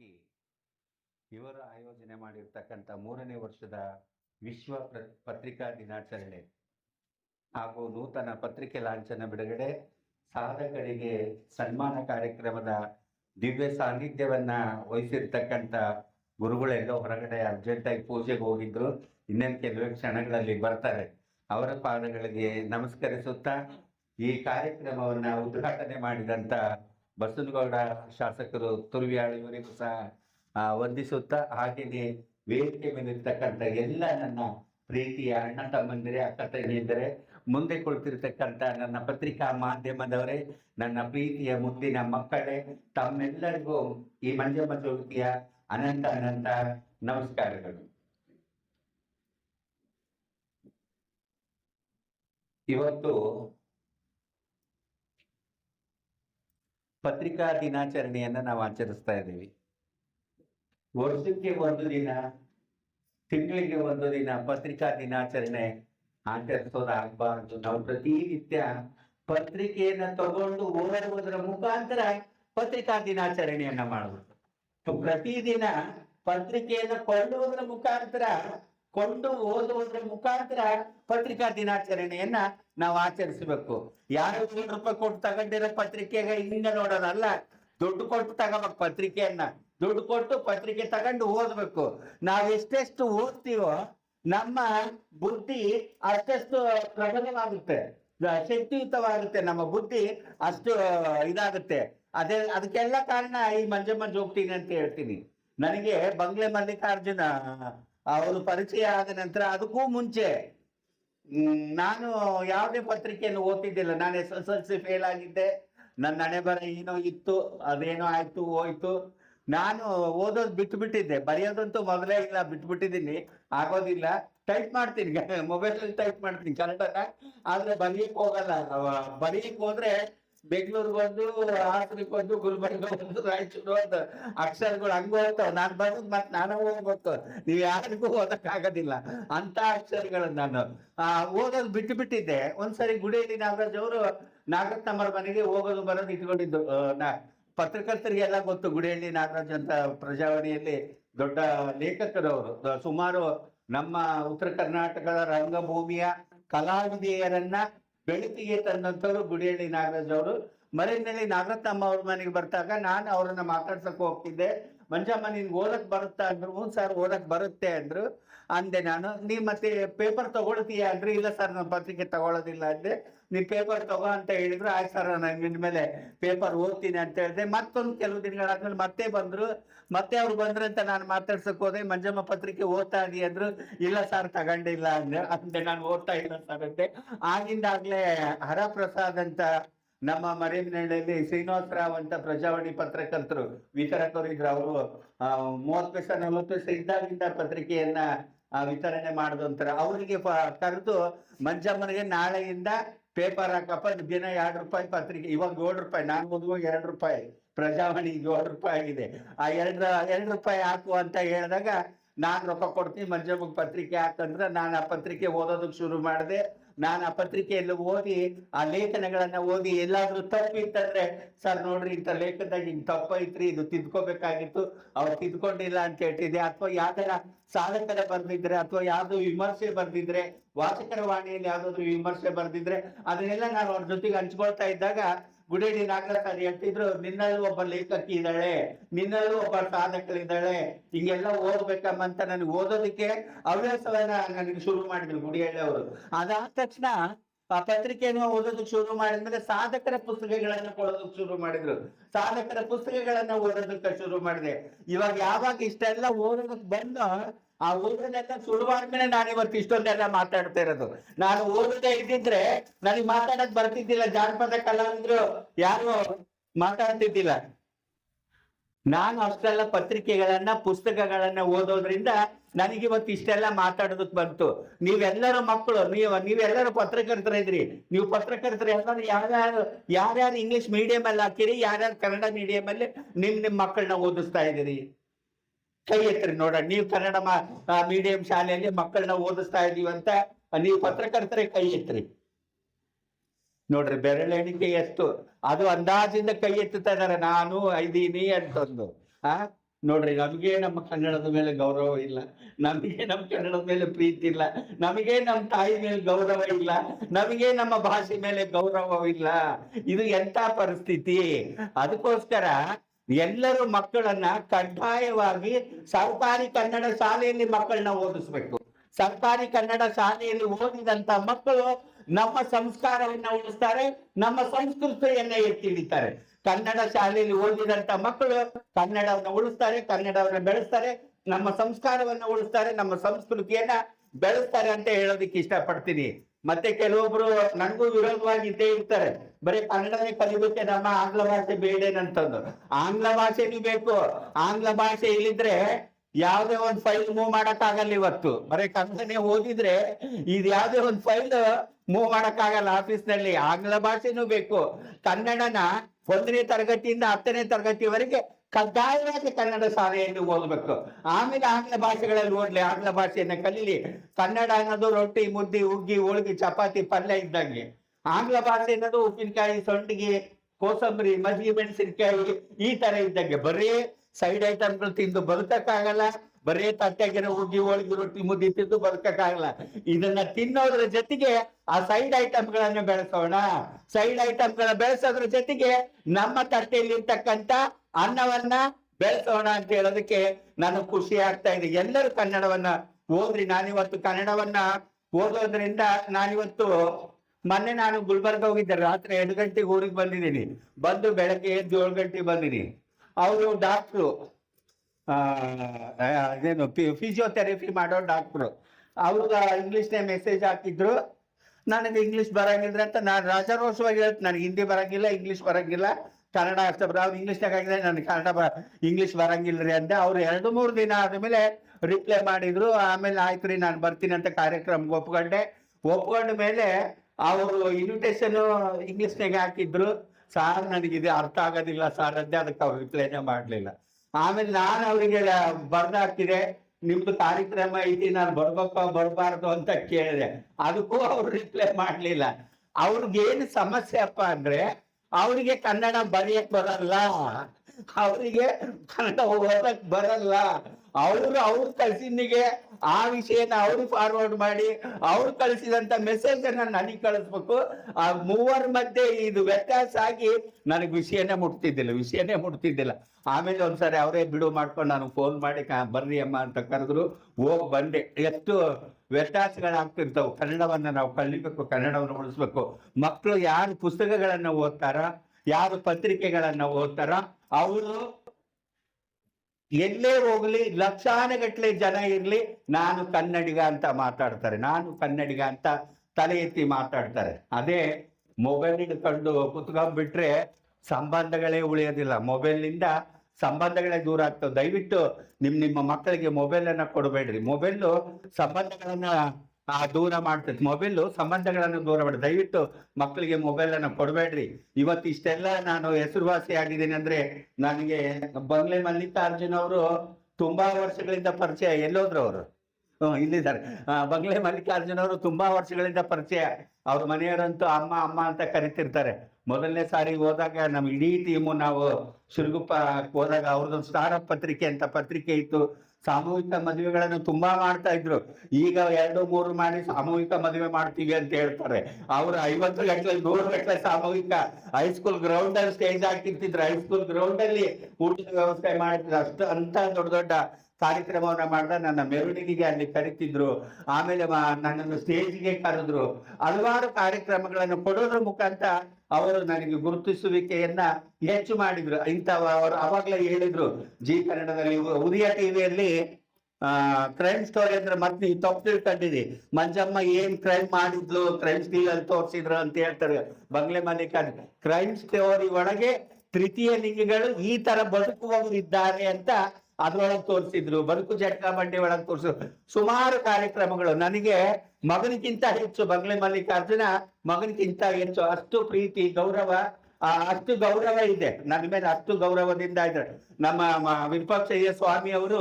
ಅಕ್ಕಿ ಇವರು ಆಯೋಜನೆ ಮಾಡಿರ್ತಕ್ಕಂಥ ಮೂರನೇ ವರ್ಷದ ವಿಶ್ವ ಪತ್ರಿಕಾ ದಿನಾಚರಣೆ ಹಾಗೂ ನೂತನ ಪತ್ರಿಕೆ ಲಾಂಛನ ಬಿಡುಗಡೆ ಸಾಧಕರಿಗೆ ಸನ್ಮಾನ ಕಾರ್ಯಕ್ರಮದ ದಿವ್ಯ ಸಾನ್ನಿಧ್ಯವನ್ನ ವಹಿಸಿರ್ತಕ್ಕಂಥ ಗುರುಗಳೆಲ್ಲೋ ಹೊರಗಡೆ ಅರ್ಜೆಂಟಾಗಿ ಪೂಜೆಗೆ ಹೋಗಿದ್ರು ಇನ್ನೇನು ಕೆಲವೇ ಕ್ಷಣಗಳಲ್ಲಿ ಬರ್ತಾರೆ. ಅವರ ಪಾದಗಳಿಗೆ ನಮಸ್ಕರಿಸುತ್ತಾ ಈ ಕಾರ್ಯಕ್ರಮವನ್ನ ಉದ್ಘಾಟನೆ ಮಾಡಿದಂತ ಬಸವನಗೌಡ ಶಾಸಕರು ತುರ್ವಿಯಾಳು ಇವರಿಗೂ ಸಹ ವಂದಿಸುತ್ತಾ, ಹಾಗೆಯೇ ವೇದಿಕೆ ಮೇಲಿರ್ತಕ್ಕಂಥ ಎಲ್ಲ ನನ್ನ ಪ್ರೀತಿಯ ಅಣ್ಣ ತಮ್ಮಂದಿರೇ, ಅಕ್ಕ ತಂಗಿಯಂದರೆ, ಮುಂದೆ ಕುಳಿತಿರ್ತಕ್ಕಂಥ ನನ್ನ ಪತ್ರಿಕಾ ಮಾಧ್ಯಮದವರೇ, ನನ್ನ ಪ್ರೀತಿಯ ಮುಂದಿನ ಮಕ್ಕಳೇ, ತಮ್ಮೆಲ್ಲರಿಗೂ ಈ ಮಂಜಮ್ಮ ಚೌತಿಯ ಅನಂತ ಅನಂತ ನಮಸ್ಕಾರಗಳು. ಇವತ್ತು ಪತ್ರಿಕಾ ದಿನಾಚರಣೆಯನ್ನ ನಾವು ಆಚರಿಸ್ತಾ ಇದ್ದೀವಿ. ವರ್ಷಕ್ಕೆ ಒಂದು ದಿನ, ತಿಂಗಳಿಗೆ ಒಂದು ದಿನ ಪತ್ರಿಕಾ ದಿನಾಚರಣೆ ಆಚರಿಸೋದಾಗಬಾರ್ದು ನಾವು ಪ್ರತಿನಿತ್ಯ ಪತ್ರಿಕೆಯನ್ನ ತಗೊಂಡು ಓದುವುದರ ಮುಖಾಂತರ ಪತ್ರಿಕಾ ದಿನಾಚರಣೆಯನ್ನ ಮಾಡಬೇಕು. ಪ್ರತಿದಿನ ಪತ್ರಿಕೆಯನ್ನ ಕೊಳ್ಳುವುದರ ಮುಖಾಂತರ, ಕೊಂಡು ಓದುವುದರ ಮುಖಾಂತರ ಪತ್ರಿಕಾ ದಿನಾಚರಣೆಯನ್ನ ನಾವು ಆಚರಿಸಬೇಕು. ಯಾರು ಮೂರು ರೂಪಾಯಿ ಕೊಟ್ಟು ತಗೊಂಡಿರೋ ಪತ್ರಿಕೆಗೆ ಹಿಂಗ ನೋಡೋದಲ್ಲ, ದುಡ್ಡು ಕೊಟ್ಟು ತಗೋಬೇಕು ಪತ್ರಿಕೆಯನ್ನ. ದುಡ್ಡು ಕೊಟ್ಟು ಪತ್ರಿಕೆ ತಗೊಂಡು ಓದ್ಬೇಕು. ನಾವ್ ಎಷ್ಟೆಷ್ಟು ಓದ್ತೀವೋ, ನಮ್ಮ ಬುದ್ಧಿ ಅಷ್ಟೆಷ್ಟು ಪ್ರಬಲವಾಗುತ್ತೆ. ಶಕ್ತಿಯುತವಾಗುತ್ತೆ, ನಮ್ಮ ಬುದ್ಧಿ ಅಷ್ಟು ಇದಾಗುತ್ತೆ. ಅದೇ, ಅದಕ್ಕೆಲ್ಲ ಕಾರಣ ಈ ಮಂಜಮ್ಮ ಜೋಗ್ತೀನಿ ಅಂತ ಹೇಳ್ತೀನಿ. ನನಗೆ ಬಂಗ್ಲೆ ಮಲ್ಲಿಕಾರ್ಜುನ ಅವರು ಪರಿಚಯ ಆದ ನಂತರ ಅದಕ್ಕೂ ಮುಂಚೆ ನಾನು ಯಾವುದೇ ಪತ್ರಿಕೆಯನ್ನು ಓದ್ತಿದ್ದಿಲ್ಲ. ನಾನು S S L C fail ಆಗಿದ್ದೆ. ನನ್ನ ಹಣೆ ಬರ ಏನೋ ಇತ್ತು, ಅದೇನೋ ಆಯ್ತು, ಹೋಯ್ತು. ನಾನು ಓದೋದು ಬಿಟ್ಟು ಬಿಟ್ಟಿದ್ದೆ ಬರೆಯೋದಂತೂ ಮೊದಲೇ ಇಲ್ಲ, ಬಿಟ್ಬಿಟ್ಟಿದ್ದೀನಿ. ಆಗೋದಿಲ್ಲ. ಟೈಪ್ ಮಾಡ್ತೀನಿ. ಮೊಬೈಲ್ ಟೈಪ್ ಮಾಡ್ತೀನಿ. ಕನ್ನಡನ. ಆದ್ರೆ ಬರೀಕ್ ಹೋಗಲ್ಲ. ಬರೀಕ್ ಹೋದ್ರೆ ಬೆಂಗಳೂರಿಗೆ ಬಂದು ಹಾಸನಕ್ಕೆ ಒಂದು ಗುಲ್ಬರ್ಗ ಒಂದು ರಾಯಚೂರು ಒಂದು ಅಕ್ಷರಗಳು ಹಂಗ ಹೋಗ್ತಾವ. ನಾನ್ ಬರೋದು ಮತ್ ನಾನು ಹೋಗ್ಬೇಕು ನೀವ್ ಯಾರಿಗೂ ಓದಕ್ ಆಗೋದಿಲ್ಲ. ಅಂತ ಅಕ್ಷರಗಳನ್ನ ನಾನು, ಆ, ಓದೋದು ಬಿಟ್ಟು ಬಿಟ್ಟಿದ್ದೆ. ಒಂದ್ಸರಿ ಗುಡಿಯಲ್ಲಿ ನಾಗರಾಜ್ ಅವರು ನಾಗರತ್ನಮ್ಮರ ಮನೆಗೆ ಹೋಗೋದು ಬರೋದು ಇಟ್ಕೊಂಡಿದ್ದು. ನಾ, ಪತ್ರಕರ್ತರಿಗೆಲ್ಲ ಗೊತ್ತು ಗುಡಿಹಳ್ಳಿ ನಾಗರಾಜ್ ಅಂತ ಪ್ರಜಾವಾಣಿಯಲ್ಲಿ ದೊಡ್ಡ ಲೇಖಕರವರು. ಸುಮಾರು ನಮ್ಮ ಉತ್ತರ ಕರ್ನಾಟಕದ ರಂಗಭೂಮಿಯ ಕಲಾವಿದೆಯರನ್ನ ಬೆಳಕಿಗೆ ತಂದಂತವ್ರು ಗುಡಿಹಳ್ಳಿ ನಾಗರಾಜ್ ಅವರು ಮರಿನಳ್ಳಿ ನಾಗರತ್ನಮ್ಮ ಅವ್ರ ಮನೆಗೆ ಬರ್ತಾಗ ನಾನು ಅವ್ರನ್ನ ಮಾತಾಡ್ಸಕ್ ಹೋಗ್ತಿದ್ದೆ. ಮಂಜಮ್ಮ, ನಿನ್ಗೆ ಓದಕ್ ಬರುತ್ತಾ ಅಂದ್ರು, ಹ್ಞೂ ಸರ್ ಓದಕ್ ಬರುತ್ತೆ ಅಂದ್ರು. ಅಂದೆ ನಾನು. ನೀ ಮತ್ತೆ ಪೇಪರ್ ತಗೊಳ್ತೀಯ ಅಂದ್ರೆ, ಇಲ್ಲ ಸರ್ ನಾನು ಪತ್ರಿಕೆ ತಗೊಳ್ಳೋದಿಲ್ಲ ಅಂದೆ. ನೀ ಪೇಪರ್ ತಗೋ ಅಂತ ಹೇಳಿದ್ರು, ಆಯ್ತು ಸರ್ ನಾನು ಮೇಲೆ ಪೇಪರ್ ಓದ್ತೀನಿ ಅಂತ ಹೇಳಿದೆ. ಮತ್ತೊಂದು ಕೆಲವು ದಿನಗಳಾದ್ಮೇಲೆ ಮತ್ತೆ ಬಂದ್ರು. ಮತ್ತೆ ಅವ್ರು ಬಂದ್ರು ಅಂತ ನಾನು ಮಾತಾಡ್ಸಕ್ ಹೋದೆ. ಮಂಜಮ್ಮ ಪತ್ರಿಕೆ ಓದ್ತಾ ಇದೀಯ ಅಂದ್ರು. ಇಲ್ಲ ಸರ್ ತಗೊಂಡಿಲ್ಲ ಅಂದ್ರೆ ಅಂದೆ. ನಾನು ಓದ್ತಾ ಇಲ್ಲ ಸರ್ ಅಂತೆ ಆಗಿಂದಾಗ್ಲೇ ಹರಪ್ರಸಾದ್ ಅಂತ ನಮ್ಮ ಮರೇನಹಳ್ಳಿಯಲ್ಲಿ ಶ್ರೀನಿವಾಸ ರಾವ್ ಅಂತ ಪ್ರಜಾವಾಣಿ ಪತ್ರಕರ್ತರು, ವಿತರಕರು ಇದ್ರು ಅವರು. ಮೂವತ್ತು ವರ್ಷ ನಲವತ್ತು ಪೈಸೆ ಇದ್ದಾಗಿಂದ ಪತ್ರಿಕೆಯನ್ನ ವಿತರಣೆ ಮಾಡುದು ಅಂತಾರೆ. ಅವರಿಗೆ ಕರೆದು ಮಂಜಮ್ಮನಿಗೆ ನಾಳೆಯಿಂದ ಪೇಪರ್ ಹಾಕಪ್ಪ, ದಿನ ಎರಡು ರೂಪಾಯಿ ಪತ್ರಿಕೆ, ಇವಾಗ ಏಳು ರೂಪಾಯಿ, ನಾನು ಮುಂದೆ ಎರಡು ರೂಪಾಯಿ ಪ್ರಜಾವಾಣಿ ಏಳು ರೂಪಾಯಿ ಆಗಿದೆ. ಆ ಎರಡು ಎರಡು ರೂಪಾಯಿ ಹಾಕು ಅಂತ ಹೇಳಿದಾಗ ನಾನ್ ರೊಕ್ಕ ಕೊಡ್ತೀನಿ, ಮಂಜಮ್ಮಗ್ ಪತ್ರಿಕೆ ಹಾಕಂದ್ರೆ ನಾನು ಆ ಪತ್ರಿಕೆ ಓದೋದಕ್ಕೆ ಶುರು ಮಾಡಿದೆ. ನಾನು ಆ ಪತ್ರಿಕೆಯಲ್ಲಿ ಓದಿ, ಆ ಲೇಖನಗಳನ್ನ ಓದಿ ಎಲ್ಲಾದ್ರೂ ತಪ್ಪಿತ್ತಂದ್ರೆ, ಸರ್ ನೋಡ್ರಿ, ಇಂಥ ಲೇಖನದಾಗ ಹಿಂಗ್ ತಪ್ಪೈತ್ರಿ, ಇದು ತಿದ್ಕೋಬೇಕಾಗಿತ್ತು, ಅವ್ರು ತಿದ್ಕೊಂಡಿಲ್ಲ ಅಂತ ಹೇಳ್ತಿದ್ದೆ. ಅಥವಾ ಯಾವ್ದಾರ ಸಾಧಕರ ಬರ್ದಿದ್ರೆ, ಅಥವಾ ಯಾವ್ದು ವಿಮರ್ಶೆ ಬರ್ದಿದ್ರೆ, ವಾಚಕರ ವಾಣಿಯಲ್ಲಿ ಯಾವ್ದಾದ್ರು ವಿಮರ್ಶೆ ಬರ್ದಿದ್ರೆ, ಅದನ್ನೆಲ್ಲ ನಾನು ಅವ್ರ ಜೊತೆಗೆ ಹಂಚ್ಕೊಳ್ತಾ ಇದ್ದಾಗ ಗುಡೇಡಿ ನಾಗರಾಜ್ ಸರ್ ಹೇಳ್ತಿದ್ರು ನಿನ್ನಲ್ಲೂ ಒಬ್ಬ ಲೇಖಕಿ ಇದ್ದಾಳೆ, ನಿನ್ನಲ್ಲೂ ಒಬ್ಬ ಸಾಧಕಳಿದ್ದಾಳೆ ಹಿಂಗೆಲ್ಲ ಓದ್ಬೇಕಮ್ಮ ಅಂತ ನನಗೆ ಓದೋದಕ್ಕೆ ಹವ್ಯಾಸವನ್ನ ನನಗೆ ಶುರು ಮಾಡಿದ್ರು ಗುಡಿಹಳ್ಳಿ ಅವರು. ಅದಾದ ತಕ್ಷಣ ಆ ಪತ್ರಿಕೆಯನ್ನು ಓದೋದಕ್ಕೆ ಶುರು ಮಾಡಿದ್ಮೇಲೆ ಸಾಧಕರ ಪುಸ್ತಕಗಳನ್ನ ಕೊಡೋದಕ್ಕೆ ಶುರು ಮಾಡಿದ್ರು. ಸಾಧಕರ ಪುಸ್ತಕಗಳನ್ನ ಓದೋದಕ್ಕೆ ಶುರು ಮಾಡಿದೆ. ಇವಾಗ ಯಾವಾಗ ಇಷ್ಟೆಲ್ಲ ಓದೋದಕ್ಕೆ ಬಂದು ಆ ಓದೋದೆಲ್ಲ ಶುರುವಾದ್ಮೇಲೆ ನಾನು ಇವತ್ತು ಇಷ್ಟೊಂದೆಲ್ಲ ಮಾತಾಡ್ತಾ ಇರೋದು. ನಾನು ಓದದೇ ಇದ್ದಿದ್ರೆ ನನಗೆ ಮಾತಾಡಕ್ ಬರ್ತಿದ್ದಿಲ್ಲ. ಜಾನಪದ ಕಲಾವಿದ್ರು ಯಾರು ಮಾತಾಡ್ತಿದ್ದಿಲ್ಲ. ನಾನು ಅಷ್ಟೆಲ್ಲ ಪತ್ರಿಕೆಗಳನ್ನ, ಪುಸ್ತಕಗಳನ್ನ ಓದೋದ್ರಿಂದ ನನಗೆ ಇವತ್ತು ಇಷ್ಟೆಲ್ಲ ಮಾತಾಡೋದಕ್ ಬಂತು. ನೀವೆಲ್ಲರೂ ಮಕ್ಕಳು, ನೀವು, ನೀವೆಲ್ಲರೂ ಪತ್ರಕರ್ತರಿದ್ರಿ ನೀವು ಪತ್ರಕರ್ತರ ಎಲ್ಲರೂ ಯಾರ್ಯಾರು ಯಾರ್ಯಾರು ಇಂಗ್ಲಿಷ್ ಮೀಡಿಯಂ ಅಲ್ಲಿ ಹಾಕಿರಿ ಯಾರ್ಯಾರು ಕನ್ನಡ ಮೀಡಿಯಂ ಅಲ್ಲಿ ನಿಮ್ ನಿಮ್ ಮಕ್ಕಳನ್ನ ಓದಿಸ್ತಾ ಇದೀರಿ ಕೈ ಎತ್ತರಿ ನೋಡೋಣ ನೀವು ಕನ್ನಡ ಮೀಡಿಯಂ ಶಾಲೆಯಲ್ಲಿ ಮಕ್ಕಳನ್ನ ಓದಿಸ್ತಾ ಇದೀವಿ ಅಂತ ನೀವು ಪತ್ರಕರ್ತರೇ ಕೈ ಎತ್ತರಿ. ನೋಡ್ರಿ ಬೆರಳೆಣಿಕೆ ಎಷ್ಟು? ಅದು ಅಂದಾಜಿಂದ ಕೈ ಎತ್ತುತ್ತಾ ಇದಾರೆ. ನಾನು ಐದೀನಿ ಅಂತಂದು. ಆ? ನೋಡ್ರಿ, ನಮಗೆ ನಮ್ಮ ಕನ್ನಡದ ಮೇಲೆ ಗೌರವ ಇಲ್ಲ. ನಮಗೆ ನಮ್ಮ ಕನ್ನಡದ ಮೇಲೆ ಪ್ರೀತಿ ಇಲ್ಲ. ನಮಗೆ ನಮ್ಮ ತಾಯಿ ಮೇಲೆ ಗೌರವ ಇಲ್ಲ. ನಮಗೆ ನಮ್ಮ ಭಾಷೆ ಮೇಲೆ ಗೌರವ ಇಲ್ಲ ಇದು ಎಂತ ಪರಿಸ್ಥಿತಿ? ಅದಕ್ಕೋಸ್ಕರ ಎಲ್ಲರೂ ಮಕ್ಕಳನ್ನ ಕಡ್ಡಾಯವಾಗಿ ಸರ್ಕಾರಿ ಕನ್ನಡ ಶಾಲೆಯಲ್ಲಿ ಮಕ್ಕಳನ್ನ ಓದಿಸ್ಬೇಕು. ಸರ್ಕಾರಿ ಕನ್ನಡ ಶಾಲೆಯಲ್ಲಿ ಓದಿದಂತ ಮಕ್ಕಳು ನಮ್ಮ ಸಂಸ್ಕಾರವನ್ನ ಉಳಿಸ್ತಾರೆ, ನಮ್ಮ ಸಂಸ್ಕೃತಿಯನ್ನ ಎತ್ತಿ ಹಿಡಿತಾರೆ ಕನ್ನಡ ಶಾಲೆಯಲ್ಲಿ ಓದಿದಂತ ಮಕ್ಕಳು ಕನ್ನಡವನ್ನ ಉಳಿಸ್ತಾರೆ, ಕನ್ನಡವನ್ನ ಬೆಳೆಸ್ತಾರೆ, ನಮ್ಮ ಸಂಸ್ಕಾರವನ್ನ ಉಳಿಸ್ತಾರೆ, ನಮ್ಮ ಸಂಸ್ಕೃತಿಯನ್ನ ಬೆಳೆಸ್ತಾರೆ ಅಂತ ಹೇಳೋದಕ್ಕೆ ಇಷ್ಟಪಡ್ತೀನಿ. ಮತ್ತೆ ಕೆಲವೊಬ್ರು ನನಗೂ ವಿರೋಧವಾಗಿ ಇದ್ದೇ ಇರ್ತಾರೆ. ಬರೀ ಕನ್ನಡನೇ ಕಲಿಬೇಕೆ, ನಮ್ಮ ಆಂಗ್ಲ ಭಾಷೆ ಬೇಡೇನಂತಂದು ಆಂಗ್ಲ ಭಾಷೆನೂ ಬೇಕು. ಆಂಗ್ಲ ಭಾಷೆ ಇಲ್ಲಿದ್ರೆ ಯಾವ್ದೇ ಒಂದ್ ಫೈಲ್ ಮೂವ್ ಮಾಡಕ್ ಆಗಲ್ಲ ಇವತ್ತು. ಬರೀ ಕನ್ನಡನೇ ಓದಿದ್ರೆ ಇದು ಯಾವ್ದೇ ಒಂದ್ ಫೈಲ್ ಮೂವ್ ಮಾಡಕ್ ಆಗಲ್ಲ ಆಫೀಸ್ನಲ್ಲಿ ಆಂಗ್ಲ ಭಾಷೆನೂ ಬೇಕು. ಕನ್ನಡನ ಒಂದನೇ ತರಗತಿಯಿಂದ ಹತ್ತನೇ ತರಗತಿವರೆಗೆ ಕಡ್ಡಾಯವಾಗಿ ಕನ್ನಡ ಶಾಲೆಯಲ್ಲಿ ಓದಬೇಕು. ಆಮೇಲೆ ಆಂಗ್ಲ ಭಾಷೆಗಳಲ್ಲಿ ಓದ್ಲಿ. ಆಂಗ್ಲ ಭಾಷೆಯನ್ನು ಕಲೀಲಿ. ಕನ್ನಡ ಅನ್ನೋದು ರೊಟ್ಟಿ, ಮುದ್ದಿ ಉಗ್ಗಿ ಹೋಳಿಗೆ, ಚಪಾತಿ, ಪಲ್ಯ ಇದ್ದಂಗೆ. ಆಂಗ್ಲ ಭಾಷೆ ಅನ್ನೋದು ಉಪ್ಪಿನಕಾಯಿ, ಸೊಂಡಿಗೆ, ಕೋಸಂಬರಿ, ಮಜ್ಜಿಗೆ, ಮೆಣಸಿನಕಾಯಿ ಈ ತರ ಇದ್ದಂಗೆ. ಬರೀ ಸೈಡ್ ಐಟಮ್ಗಳು ತಿಂದು ಬದುಕಕ್ಕಾಗಲ್ಲ. ಬರೀ ತಟ್ಟೆಗೆ ಹುಗ್ಗಿ ಹೋಳಿಗೆ ರೊಟ್ಟಿ ಮುದ್ದೆ ತಿಂದು ಬದುಕಕ್ಕಾಗಲ್ಲ. ಇದನ್ನ ತಿನ್ನೋದ್ರ ಜೊತೆಗೆ ಆ ಸೈಡ್ ಐಟಮ್ಗಳನ್ನ ಬೆಳೆಸೋಣ. ಸೈಡ್ ಐಟಮ್ಗಳ ಬೆಳೆಸೋದ್ರ ಜೊತೆಗೆ ನಮ್ಮ ತಟ್ಟೆಯಲ್ಲಿ ಇರ್ತಕ್ಕಂತ ಅನ್ನವನ್ನ ಬೆಳೆಸೋಣ ಅಂತ ಹೇಳೋದಕ್ಕೆ ನಾನು ಖುಷಿ ಆಗ್ತಾ ಇದೆ ಎಲ್ಲರೂ ಕನ್ನಡವನ್ನ ಓದ್ರಿ. ನಾನಿವತ್ತು ಕನ್ನಡವನ್ನ ಓದೋದ್ರಿಂದ ನಾನಿವತ್ತು ಮೊನ್ನೆ ನಾನು ಗುಲ್ಬರ್ಗ ಹೋಗಿದ್ದೆ. ರಾತ್ರಿ ಎರಡು ಗಂಟೆಗೆ ಊರಿಗೆ ಬಂದಿದ್ದೀನಿ. ಬಂದು ಬೆಳಗ್ಗೆ ಏಳು ಗಂಟೆಗೆ ಬಂದಿದ್ದೀನಿ. ಅವರು ಡಾಕ್ಟ್ರು ಅದೇನು ಫಿಸಿಯೋಥೆರಪಿ ಮಾಡೋ ಡಾಕ್ಟ್ರು ಅವ್ರು ಇಂಗ್ಲೀಷ್ನೇ ಮೆಸೇಜ್ ಹಾಕಿದ್ರು. ನನಗೆ ಇಂಗ್ಲೀಷ್ ಬರಂಗಿಲ್ಲ ಅಂತ ನಾನು ರಾಜಾರೋಷವಾಗಿ ಹೇಳ್ತೀನಿ. ನನಗೆ ಹಿಂದಿ ಬರಂಗಿಲ್ಲ ಇಂಗ್ಲೀಷ್ ಬರಂಗಿಲ್ಲ. ಕನ್ನಡ ಅಷ್ಟೇ ಬರ ಅವ್ರು ಇಂಗ್ಲೀಷ್ನಾಗ ಆಗಿದ್ರೆ ನನಗೆ ಕನ್ನಡ ಬ ಇಂಗ್ಲೀಷ್ ಬರಂಗಿಲ್ಲ ಅಂದೆ. ಅವ್ರು ಎರಡು ಮೂರು ದಿನ ಆದಮೇಲೆ ರಿಪ್ಲೈ ಮಾಡಿದ್ರು. ಆಮೇಲೆ ಆಯ್ತು ರೀ, ನಾನು ಬರ್ತೀನಿ ಅಂತ ಕಾರ್ಯಕ್ರಮಕ್ಕೆ ಒಪ್ಕೊಂಡೆ. ಒಪ್ಕೊಂಡ ಮೇಲೆ ಅವರು ಇನ್ವಿಟೇಷನ್ ಇಂಗ್ಲೀಷ್ನಾಗೆ ಹಾಕಿದ್ರು. ಸಾರ್ ನನಗಿದೆ ಅರ್ಥ ಆಗೋದಿಲ್ಲ ಸಾರ್ ಅಂದೆ. ಅದಕ್ಕೆ ಅವ್ರು ರಿಪ್ಲೈನೇ ಮಾಡಲಿಲ್ಲ. ಆಮೇಲೆ ನಾನು ಅವರಿಗೆ ಬರ್ದಾಕ್ತಿದೆ ನಿಮ್ದು ಕಾರ್ಯಕ್ರಮ ಐತಿ, ನಾನು ಬರ್ಬೇಕ ಬರಬಾರ್ದು ಅಂತ ಕೇಳಿದೆ. ಅದಕ್ಕೂ ಅವ್ರು ರಿಪ್ಲೈ ಮಾಡ್ಲಿಲ್ಲ. ಅವ್ರಿಗೇನು ಸಮಸ್ಯೆ ಅಪ್ಪ ಅಂದ್ರೆ, ಅವರಿಗೆ ಕನ್ನಡ ಬರೆಯಕ್ ಬರಲ್ಲ. ಅವರಿಗೆ ಕನ್ನಡ ಓದಕ್ ಬರಲ್ಲ. ಅವರು ಅವ್ರು ಕಳ್ಸಿದ್ನಿಗೆ ಆ ವಿಷಯನ ಅವ್ರು ಫಾರ್ವರ್ಡ್ ಮಾಡಿ, ಅವ್ರು ಕಳಿಸಿದಂತ ಮೆಸೇಜ್ ಅನ್ನ ನನಗೆ ಕಳಿಸ್ಬೇಕು. ಆ ಮೂವರ ಮಧ್ಯೆ ಇದು ವ್ಯತ್ಯಾಸ ಆಗಿ ನನಗೆ ವಿಷಯನೇ ಮುಟ್ತಿದ್ದಿಲ್ಲ ವಿಷಯನೇ ಮುಟ್ತಿದ್ದಿಲ್ಲ. ಆಮೇಲೆ ಒಂದ್ಸರಿ ಅವರೇ ಬಿಡು ಮಾಡ್ಕೊಂಡು ನಾನು ಫೋನ್ ಮಾಡಿ ಬರ್ರಿ ಅಮ್ಮ ಅಂತ ಕರೆದ್ರು. ಹೋಗ್ ಬಂದೆ. ಎಷ್ಟು ವ್ಯತ್ಯಾಸಗಳಾಗ್ತಿರ್ತಾವೆ. ಕನ್ನಡವನ್ನ ನಾವು ಕಲಿಬೇಕು, ಕನ್ನಡವನ್ನು ಉಳಿಸ್ಬೇಕು. ಮಕ್ಕಳು ಯಾರು ಪುಸ್ತಕಗಳನ್ನ ಓದ್ತಾರ, ಯಾರು ಪತ್ರಿಕೆಗಳನ್ನ ಓದ್ತಾರ, ಅವರು ಎಲ್ಲೇ ಹೋಗ್ಲಿ, ಲಕ್ಷಾನುಗಟ್ಲೆ ಜನ ಇರ್ಲಿ, ನಾನು ಕನ್ನಡಿಗ ಅಂತ ಮಾತಾಡ್ತಾರೆ. ನಾನು ಕನ್ನಡಿಗ ಅಂತ ತಲೆ ಎತ್ತಿ ಮಾತಾಡ್ತಾರೆ. ಅದೇ ಮೊಬೈಲ್ ಹಿಡ್ಕೊಂಡು ಕುತ್ಕೊಂಡ್ಬಿಟ್ರೆ ಸಂಬಂಧಗಳೇ ಉಳಿಯೋದಿಲ್ಲ. ಮೊಬೈಲ್ನಿಂದ ಸಂಬಂಧಗಳೇ ದೂರ ಆಗ್ತವೆ. ದಯವಿಟ್ಟು ನಿಮ್ಮ ನಿಮ್ಮ ಮಕ್ಕಳಿಗೆ ಮೊಬೈಲ್ ಅನ್ನ ಕೊಡಬೇಡ್ರಿ. ಮೊಬೈಲು ಸಂಬಂಧಗಳನ್ನ ಆ, ದೂರ ಮಾಡ್ತೈತೆ ಮೊಬೈಲು ಸಂಬಂಧಗಳನ್ನು ದೂರ ಮಾಡಿ. ದಯವಿಟ್ಟು ಮಕ್ಕಳಿಗೆ ಮೊಬೈಲ್ ಅನ್ನು ಕೊಡಬೇಡ್ರಿ. ಇವತ್ತು ಇಷ್ಟೆಲ್ಲ ನಾನು ಹೆಸರುವಾಸಿ ಆಗಿದ್ದೀನಿ ಅಂದ್ರೆ ನನಗೆ ಬಂಗ್ಲೆ ಮಲ್ಲಿಕಾರ್ಜುನ್ ಅವರು ತುಂಬಾ ವರ್ಷಗಳಿಂದ ಪರಿಚಯ. ಎಲ್ಲೋದ್ರು ಅವರು? ಇಲ್ಲಿದ್ದಾರೆ. ಬಂಗ್ಲೆ ಮಲ್ಲಿಕಾರ್ಜುನ್ ಅವರು ತುಂಬಾ ವರ್ಷಗಳಿಂದ ಪರಿಚಯ. ಅವ್ರ ಮನೆಯವರಂತೂ ಅಮ್ಮ ಅಮ್ಮ ಅಂತ ಕರಿತಿರ್ತಾರೆ. ಮೊದಲನೇ ಸಾರಿ ಹೋದಾಗ ನಮ್ ಇಡೀ ಟೀಮು ನಾವು ಶಿರುಗುಪ್ಪ ಹೋದಾಗ ಅವ್ರದ್ದು ಸ್ಟಾರ್ ಪತ್ರಿಕೆ ಅಂತ ಪತ್ರಿಕೆ ಇತ್ತು. ಸಾಮೂಹಿಕ ಮದುವೆಗಳನ್ನು ತುಂಬಾ ಮಾಡ್ತಾ ಇದ್ರು. ಈಗ ಎರಡು, ಮೂರು ಮಾಡಿ ಸಾಮೂಹಿಕ ಮದುವೆ ಮಾಡ್ತೀವಿ ಅಂತ ಹೇಳ್ತಾರೆ. ಅವ್ರು ಐವತ್ತು ಗಂಟೆ ನೂರು ಗಂಟೆ ಸಾಮೂಹಿಕ ಹೈಸ್ಕೂಲ್ ಗ್ರೌಂಡ್ ಅಲ್ಲಿ ಸ್ಟೇಜ್ ಹಾಕಿರ್ತಿದ್ರು ಹೈಸ್ಕೂಲ್ ಗ್ರೌಂಡ್ ಅಲ್ಲಿ ಊಟದ ವ್ಯವಸ್ಥೆ ಮಾಡ್ತಿದ್ರು ಅಷ್ಟು, ಅಂತ ದೊಡ್ಡ ದೊಡ್ಡ ಕಾರ್ಯಕ್ರಮವನ್ನ ಮಾಡ್ದ ನನ್ನ ಮೆರವಣಿಗೆಗೆ ಅಲ್ಲಿ ಕರಿತಿದ್ರು. ಆಮೇಲೆ ನನ್ನನ್ನು ಸ್ಟೇಜ್ಗೆ ಕರೆದ್ರು. ಹಲವಾರು ಕಾರ್ಯಕ್ರಮಗಳನ್ನು ಕೊಡೋದ್ರ ಮುಖಾಂತರ ಅವರು ನನಗೆ ಗುರುತಿಸುವಿಕೆಯನ್ನ ಹೆಚ್ಚು ಮಾಡಿದ್ರು. ಇಂಥವ ಅವರು ಅವಾಗ್ಲೇ ಹೇಳಿದ್ರು. ಜಿ ಕನ್ನಡದಲ್ಲಿ ಉದಯ ಟಿವಿಯಲ್ಲಿ, ಆ ಕ್ರೈಮ್ ಸ್ಟೋರಿ ಅಂದ್ರೆ ಮತ್ತೆ ನೀವು ತಪ್ಪು ತಿಳ್ಕೊಂಡಿರಿ ಮಂಜಮ್ಮ ಏನ್ ಕ್ರೈಮ್ ಮಾಡಿದ್ಲು ಕ್ರೈಮ್ ಸ್ಟೀಲ್ ಅಲ್ಲಿ ತೋರಿಸಿದ್ರು ಅಂತ ಹೇಳ್ತಾರೆ. ಬಂಗ್ಲೆ ಮಲ್ಲಿಕಾರ್ಜುನ್. ಕ್ರೈಮ್ ಸ್ಟೋರಿ ಒಳಗೆ ತೃತೀಯ ಲಿಂಗಿಗಳು ಈ ತರ ಬದುಕುವವರು ಇದ್ದಾರೆ ಅಂತ ಅದ್ರೊಳಗೆ ತೋರಿಸಿದ್ರು, ಬದುಕು ಜಟ್ಕಾ ಬಂಡಿ ಒಳಗೆ ತೋರಿಸಿದ್ರು. ಸುಮಾರು ಕಾರ್ಯಕ್ರಮಗಳು. ನನಗೆ ಮಗನಿಗಿಂತ ಹೆಚ್ಚು ಬಂಗ್ಲೆ ಮಲ್ಲಿಕಾರ್ಜುನ ಮಗನಿಗಿಂತ ಹೆಚ್ಚು ಅಷ್ಟು ಪ್ರೀತಿ, ಗೌರವ ಅಷ್ಟು ಗೌರವ ಇದೆ. ನನ್ನ ಮೇಲೆ ಅಷ್ಟು ಗೌರವದಿಂದ ಇದ್ದಾರೆ ನಮ್ಮ ವಿರೂಪಾಕ್ಷಯ್ಯ ಸ್ವಾಮಿ ಅವರು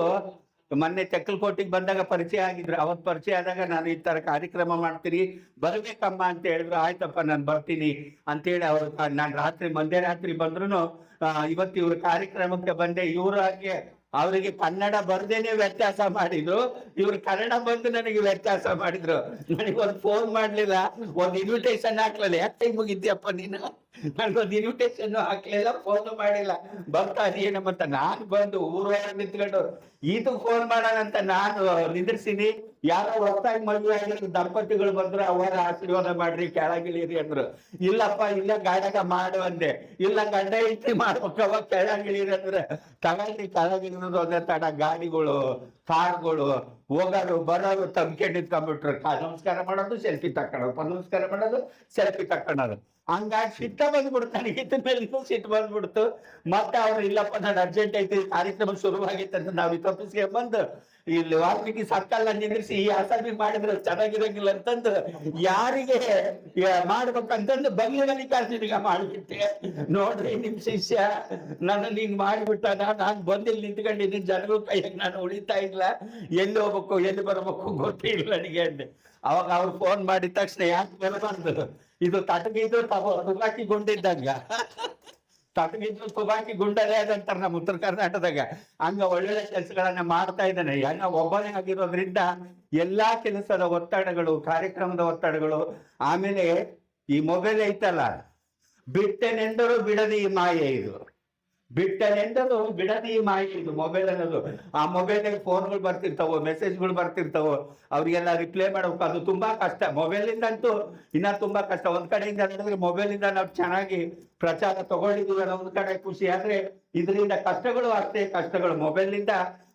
ಮೊನ್ನೆ ತೆಕ್ಕಲಕೋಟೆಗೆ ಬಂದಾಗ ಪರಿಚಯ ಆಗಿದ್ರು. ಅವತ್ ಪರಿಚಯ ಆದಾಗ ನಾನು ಈ ತರ ಕಾರ್ಯಕ್ರಮ ಮಾಡ್ತೀನಿ. ಬರ್ಬೇಕಮ್ಮ ಅಂತ ಹೇಳಿದ್ರು. ಆಯ್ತಪ್ಪ, ನಾನು ಬರ್ತೀನಿ ಅಂತೇಳಿ ಅವರು ನಾನು ರಾತ್ರಿ ಮಂದೇ ರಾತ್ರಿ ಬಂದ್ರು ಇವತ್ತು ಇವ್ರ ಕಾರ್ಯಕ್ರಮಕ್ಕೆ ಬಂದೆ. ಇವ್ರ ಹಾಗೆ ಅವರಿಗೆ ಕನ್ನಡ ಬರ್ದೇನೆ ವ್ಯತ್ಯಾಸ ಮಾಡಿದ್ರು. ಇವ್ರು ಕನ್ನಡ ಬಂದು ನನಗೆ ವ್ಯತ್ಯಾಸ ಮಾಡಿದ್ರು. ನನಗೆ ಒಂದು ಫೋನ್ ಮಾಡ್ಲಿಲ್ಲ, ಒಂದು ಇನ್ವಿಟೇಷನ್ ಹಾಕ್ಲಿಲ್ಲ. ಯಾಕೆ ಮುಗಿದ್ಯಪ್ಪ ನೀನು? ನನ್ಗೊಂದು ಇನ್ವಿಟೇಷನ್ ಹಾಕ್ಲಿಲ್ಲ ಫೋನ್ ಮಾಡಿಲ್ಲ. ಬರ್ತಾ ಏನಮ್ಮಂತ ನಾನು ಬಂದು ಊರೊಳಗೆ ನಿಂತ್ಕೊಂಡು. ಇದು ಫೋನ್ ಮಾಡೋಣ ಅಂತ ನಾನು ನಿಂದ್ರಿಸಿನಿ. ಯಾರೋ ಹೊಸದಾಗಿ ಮದುವೆ ಆಗಿರೋ ದಂಪತಿಗಳು ಬಂದ್ರೆ ಅವರ ಆಶೀರ್ವಾದ ಮಾಡ್ರಿ, ಕೆಳಗಿಳಿರಿ ಅಂದ್ರು. ಇಲ್ಲಪ್ಪ, ಇಲ್ಲ ಗಾಡಗ ಮಾಡು ಅಂದೆ. ಇಲ್ಲ ಗಂಡ ಇಟ್ಟಿ ಮಾಡ್ಬೇಕವ ಕೆಳಗಿಳಿರಿ ಅಂದ್ರೆ. ತಗೊಳ್ಳಿ ಕೆಳಗಿಳಿದ್ರು ಒಂದೇ ತಡ. ಗಾಡಿಗಳು, ಕಾರ್ಗಳು, ಹೋಗೋರು, ಬರೋರು ತಮ್ಕೆ ನಿಂತ್ಕೊಂಡ್ಬಿಟ್ರು. ನಮಸ್ಕಾರ ಮಾಡೋದು, ಸೆಲ್ಫಿ ತಕ್ಕೊಳ್ಳೋದು. ನಮಸ್ಕಾರ ಮಾಡೋದು, ಸೆಲ್ಫಿ ತಕ್ಕೊಳ್ಳೋದು. ಹಂಗಾಗಿ ಸಿಟ್ಟ ಬಂದ್ಬಿಡ್ತು ನನಗೆ ಮೇಲೆ ಇನ್ನೂ ಸಿಟ್ಟು ಬಂದ್ಬಿಡ್ತು. ಮತ್ತೆ ಅವ್ರು ಇಲ್ಲಪ್ಪ ನಾನು ಅರ್ಜೆಂಟ್ ಐತಿ ಕಾರ್ಯಕ್ರಮ ಶುರುವಾಗಿತ್ತು ಅಂತ ನಾವು ತಪ್ಪಿಸ್ಗೆ ಬಂದು ಇಲ್ಲಿ ವಾಲ್ಮೀಕಿ ಸರ್ಕಲ್ ನಿಂದ್ರಿಸಿ ಈ ಅಸಭ್ಯ ಮಾಡಿದ್ರೆ ಚೆನ್ನಾಗಿರಂಗಿಲ್ಲ ಅಂತಂದು ಯಾರಿಗೆ ಮಾಡ್ಬೇಕಂತಂದು ಮಾಡ್ಬೇಕಂತಂದು ಬಂಗ್ಲಿಗ ಮಾಡಿಬಿಟ್ಟೆ ನೋಡ್ರಿ ನಿಮ್ ಶಿಷ್ಯ ನನ್ನ ಹಿಂಗ್ ಮಾಡ್ಬಿಟ್ಟಾನ ನಾನು ಬಂದಿಲ್ಲಿ ನಿಂತ್ಕೊಂಡಿದ್ದೀನಿ ಜನಗಳ ಕೈಯಾಗ ನಾನು ಉಳಿತಾ ಇಲ್ಲ. ಎಲ್ಲಿ ಹೋಗ್ಬೇಕು ಎಲ್ಲಿ ಬರ್ಬೇಕು ಗೊತ್ತಿಲ್ಲ ನನಗೆ ಅಂದೆ. ಅವಾಗ ಅವ್ರು ಫೋನ್ ಮಾಡಿದ ತಕ್ಷಣ ಯಾಕೆ ಬರಬಾರ್ದು ಇದು ತಟಗಿದ್ರು ತುಬಾಕಿ ಗುಂಡಿದ್ದಂಗ ತಟಗಿದ್ರು ತುಬಾಕಿ ಗುಂಡರೇ ಅದಂತಾರೆ ನಮ್ಮ ಉತ್ತರ ಕರ್ನಾಟಕದಾಗ. ಹಂಗ ಒಳ್ಳೊಳ್ಳೆ ಕೆಲಸಗಳನ್ನ ಮಾಡ್ತಾ ಇದ್ದಾನೆ. ಎಲ್ಲ ಒಬ್ಬನೇ ಆಗಿರೋದ್ರಿಂದ ಎಲ್ಲಾ ಕೆಲಸದ ಒತ್ತಡಗಳು, ಕಾರ್ಯಕ್ರಮದ ಒತ್ತಡಗಳು, ಆಮೇಲೆ ಈ ಮೊಬೈಲ್ ಐತಲ್ಲ, ಬಿಟ್ಟನೆಂದರೂ ಬಿಡದಿ ಈ ಮಾಯೆ ಇದು. ಬಿಟ್ಟನೆಂದರೂ ಬಿಡದಿ ಮಾಹಿತಿ ಮೊಬೈಲ್ ಅನ್ನೋದು. ಆ ಮೊಬೈಲ್ ಫೋನ್ಗಳು ಬರ್ತಿರ್ತಾವ ಮೆಸೇಜ್ಗಳು ಬರ್ತಿರ್ತಾವ, ಅವ್ರಿಗೆಲ್ಲ ರಿಪ್ಲೈ ಮಾಡಬೇಕು. ಅದು ತುಂಬಾ ಕಷ್ಟ. ಮೊಬೈಲ್ ಇಂದ ಅಂತೂ ಇನ್ನ ತುಂಬಾ ಕಷ್ಟ. ಒಂದ್ ಕಡೆಯಿಂದ ನೋಡಿದ್ರೆ ಮೊಬೈಲ್ ಇಂದ ನಾವು ಚೆನ್ನಾಗಿ ಪ್ರಚಾರ ತಗೊಂಡಿದ್ದೀವಿ ಅನ್ನೋ ಒಂದ್ ಕಡೆ ಖುಷಿ. ಆದ್ರೆ ಇದರಿಂದ ಕಷ್ಟಗಳು ಅಷ್ಟೇ ಕಷ್ಟಗಳು. ಮೊಬೈಲ್ನಿಂದ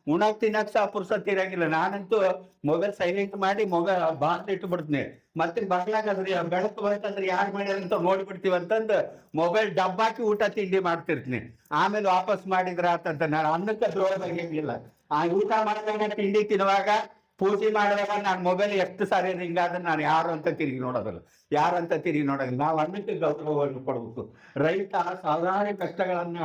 ಉಣಕ್ ತಿನ್ನಕ್ ಸಹ ಪುರ್ಸತ್ ಇರಂಗಿಲ್ಲ. ನಾನಂತೂ ಮೊಬೈಲ್ ಸೈಲೆಂಟ್ ಮಾಡಿ ಮೊಬೈಲ್ ಬಾಂಧ ಇಟ್ಟು ಬಿಡ್ತೀನಿ ಮತ್ತೆ ಬರ್ಲಾಗದ್ರಿ, ಬೆಳಕು ಬಂತಂದ್ರೆ ಯಾರು ಮಾಡ್ಯಾರ ಅಂತ ನೋಡ್ಬಿಡ್ತೀವಿ ಅಂತಂದು ಮೊಬೈಲ್ ಡಬ್ಬಾಕಿ ಊಟ ತಿಂಡಿ ಮಾಡ್ತಿರ್ತೀನಿ. ಆಮೇಲೆ ವಾಪಸ್ ಮಾಡಿದ್ರ ಅಂತಂತ ನಾನು ಅನ್ನಕ್ಕೆ ದ್ರೋಹ ಆ ಊಟ ಮಾಡಿದಾಗ ತಿಂಡಿ ತಿನ್ನುವಾಗ ಪೂಜೆ ಮಾಡಿದಾಗ ನಾನು ಮೊಬೈಲ್ ಎಷ್ಟು ಸಾರಿ ಹಿಂಗಾದ್ರೆ ನಾನು ಯಾರು ಅಂತ ತಿರುಗಿ ನೋಡೋದಿಲ್ಲ. ಯಾರು ಅಂತ ತಿರುಗಿ ನೋಡೋದಿಲ್ಲ. ನಾವು ಅನ್ನಕ್ಕೆ ಗೌರವವನ್ನು ಕೊಡಬೇಕು. ರೈತ ಸಾವಿರಾರು ಕಷ್ಟಗಳನ್ನ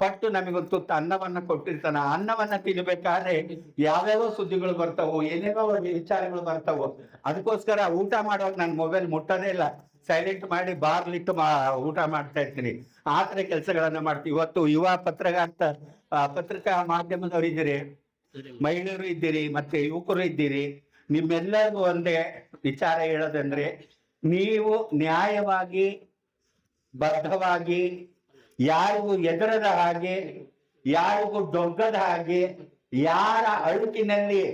ಪಟ್ಟು ನಮಗೊಂದು ತುತ್ತು ಅನ್ನವನ್ನ ಕೊಟ್ಟಿರ್ತಾನ. ಅನ್ನವನ್ನ ತಿನ್ಬೇಕಾದ್ರೆ ಯಾವ್ಯಾವ ಸುದ್ದಿಗಳು ಬರ್ತಾವೋ, ಏನೇನೋ ವಿಚಾರಗಳು ಬರ್ತಾವೋ, ಅದಕ್ಕೋಸ್ಕರ ಊಟ ಮಾಡುವಾಗ ನಾನು ಮೊಬೈಲ್ ಮುಟ್ಟೋದೇ ಇಲ್ಲ. ಸೈಲೆಂಟ್ ಮಾಡಿ ಬಾರ್ಲಿಟ್ಟು ಮಾ, ಊಟ ಮಾಡ್ತಾ ಇರ್ತೀನಿ. ಆ ಥರ ಕೆಲಸಗಳನ್ನ ಮಾಡ್ತೀವಿ. ಇವತ್ತು ಯುವ ಪತ್ರಕರ್ತ ಪತ್ರಿಕಾ ಮಾಧ್ಯಮದವರು ಇದ್ದೀರಿ, ಮಹಿಳೆಯರು ಇದ್ದೀರಿ, ಮತ್ತೆ ಯುವಕರು ಇದ್ದೀರಿ, ನಿಮ್ಮೆಲ್ಲರಿಗೂ ಒಂದೇ ವಿಚಾರ ಹೇಳೋದಂದ್ರೆ, ನೀವು ನ್ಯಾಯವಾಗಿ, ಬದ್ಧವಾಗಿ ಯಾರಿಗೂ ಎದುರದ ಹಾಗೆ, ಯಾರಿಗೂ ಡೊಗ್ಗದ ಹಾಗೆ, ಯಾರ ಅಳುಕಿನಲ್ಲಿ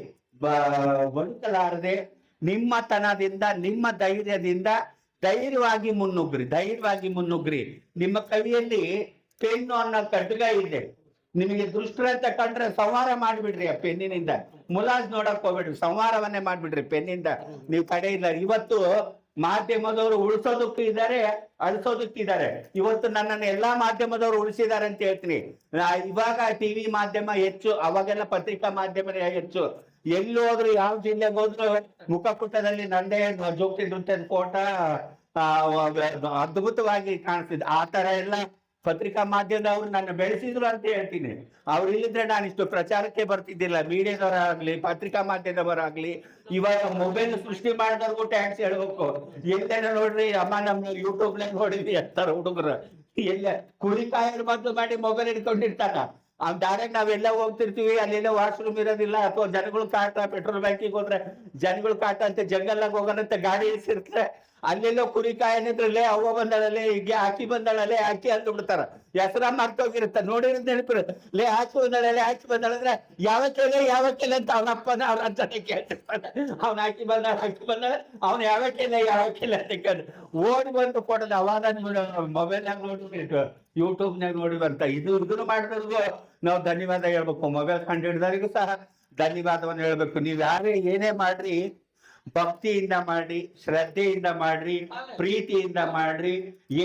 ಬದುಕಲಾರದೆ ನಿಮ್ಮ ನಿಮ್ಮತನದಿಂದ, ನಿಮ್ಮ ಧೈರ್ಯದಿಂದ ಧೈರ್ಯವಾಗಿ ಮುನ್ನುಗ್ರಿ ಧೈರ್ಯವಾಗಿ ಮುನ್ನುಗ್ರಿ ನಿಮ್ಮ ಕವಿಯಲ್ಲಿ ಪೆನ್ನು ಅನ್ನೋ ಕಡ್ಗ ಇದೆ. ನಿಮಗೆ ದುಷ್ಟರ ಅಂತ ಕಂಡ್ರೆ ಸಂಹಾರ ಮಾಡ್ಬಿಡ್ರಿ ಆ ಪೆನ್ನಿನಿಂದ. ಮುಲಾಜ್ ನೋಡಕ್ ಹೋಗ್ಬೇಡ್ರಿ, ಸಂಹಾರವನ್ನೇ ಮಾಡ್ಬಿಡ್ರಿ ಪೆನ್ನಿಂದ. ನೀವು ಕಡೆ ಇಲ್ಲ, ಇವತ್ತು ಮಾಧ್ಯಮದವರು ಉಳಿಸೋದಕ್ಕೂ ಇದ್ದಾರೆ ಅಳಿಸೋದಕ್ಕಿದ್ದಾರೆ ಇವತ್ತು ನನ್ನನ್ನು ಎಲ್ಲಾ ಮಾಧ್ಯಮದವರು ಉಳಿಸಿದ್ದಾರೆ ಅಂತ ಹೇಳ್ತೀನಿ. ಇವಾಗ ಟಿವಿ ಮಾಧ್ಯಮ ಹೆಚ್ಚು, ಅವಾಗೆಲ್ಲ ಪತ್ರಿಕಾ ಮಾಧ್ಯಮನೇ ಹೆಚ್ಚು. ಎಲ್ಲಿ ಹೋದ್ರು, ಯಾವ ಜಿಲ್ಲೆಗೆ ಹೋದ್ರು ಮುಖಪುಟದಲ್ಲಿ ನಂದೇ ಜೋಗ್ತಿ ನೃತ್ಯದ ಕೋಟ ಅದ್ಭುತವಾಗಿ ಕಾಣಿಸ್ತಿದೆ. ಆ ತರ ಎಲ್ಲ ಪತ್ರಿಕಾ ಮಾಧ್ಯಮದವರು ನನ್ನ ಬೆಳೆಸಿದ್ರು ಅಂತ ಹೇಳ್ತೀನಿ. ಅವ್ರು ಇಲ್ಲಿದ್ರೆ ನಾನು ಇಷ್ಟು ಪ್ರಚಾರಕ್ಕೆ ಬರ್ತಿದ್ದಿಲ್ಲ. ಮೀಡಿಯಾದವರಾಗ್ಲಿ, ಪತ್ರಿಕಾ ಮಾಧ್ಯಮದವರಾಗ್ಲಿ ಇವಾಗ ಮೊಬೈಲ್ ಸೃಷ್ಟಿ ಮಾಡಿದವ್ರಿಗೂ ಟ್ಯಾಕ್ಸ್ ಹೇಳ್ಬೇಕು. ಎಲ್ಲೇನ ನೋಡ್ರಿ, ಅಮ್ಮ ನಮ್ಮ ಯೂಟ್ಯೂಬ್ನಲ್ಲಿ ನೋಡಿದ್ವಿ ಅಂತಾರ ಹುಡುಗರು. ಎಲ್ಲ ಕುರಿಕಾಯರ್ ಬಂದು ಮಾಡಿ ಮೊಬೈಲ್ ಹಿಡ್ಕೊಂಡಿರ್ತಾನ ಆ ಡೈರೆಕ್ಟ್ ನಾವೆಲ್ಲ ಹೋಗ್ತಿರ್ತೀವಿ, ಅಲ್ಲೆಲ್ಲ ವಾಶ್ರೂಮ್ ಇರೋದಿಲ್ಲ. ಅಥವಾ ಜನಗಳು ಕಾಟ ಪೆಟ್ರೋಲ್ ಬ್ಯಾಂಕಿಗೆ ಹೋದ್ರೆ, ಜನಗಳು ಕಾಟ ಅಂತ ಹೋಗೋಣ ಅಂತ ಗಾಡಿ ಇರ್ತಾರೆ ಅಲ್ಲೆಲ್ಲೋ ಕುರಿ ಕಾಯನಿದ್ರಲ್ಲೇ ಅವ್ವ ಬಂದಳಲ್ಲೇ ಹೀಗೆ ಹಾಕಿ ಬಂದಳಲ್ಲೇ ಹಾಕಿ ಅಂತ ಬಿಡ್ತಾರ ಹೆಸರ ಮರ್ತೋಗಿರುತ್ತ. ನೋಡಿರೋದ್ ನೆನಪಿರು ಲೇ ಹಾಕಿ ಬಂದಳಲ್ಲೇ ಹಾಕಿ ಬಂದಳಂದ್ರೆ ಯಾವ ಕೆಲೆ ಯಾವ ಕೆಲೆ ಅಂತ ಅವನಪ್ಪನ ಅವ್ರ ಅಂತ ಕೇಳ್ತಿರ್ತಾನೆ. ಅವ್ನ ಹಾಕಿ ಬಂದಾಳ ಹಾಕಿ ಬಂದ ಅವ್ನ ಯಾವ ಕೆಲೆ ಯಾವ ಕೆಲೆ ಅಂತ ಕೇಳಿ ಓಡಿ ಬಂದು ಕೊಡೋದು ಅವಾಗ ಮೊಬೈಲ್ನಾಗ ಯೂಟ್ಯೂಬ್ ಯೂಟ್ಯೂಬ್ನಾಗ ನೋಡಿ ಬರ್ತಾ ಇದು ಇದನ್ನು ಮಾಡಿದ್ರು ನಾವು ಧನ್ಯವಾದ ಹೇಳ್ಬೇಕು. ಮೊಬೈಲ್ ಕಂಡು ಹಿಡಿದವರಿಗೂ ಸಹ ಧನ್ಯವಾದವನ್ನು ಹೇಳ್ಬೇಕು. ನೀವ್ ಯಾರೇ ಏನೇ ಮಾಡ್ರಿ ಭಕ್ತಿಯಿಂದ ಮಾಡ್ರಿ ಶ್ರದ್ಧೆಯಿಂದ ಮಾಡ್ರಿ ಪ್ರೀತಿಯಿಂದ ಮಾಡ್ರಿ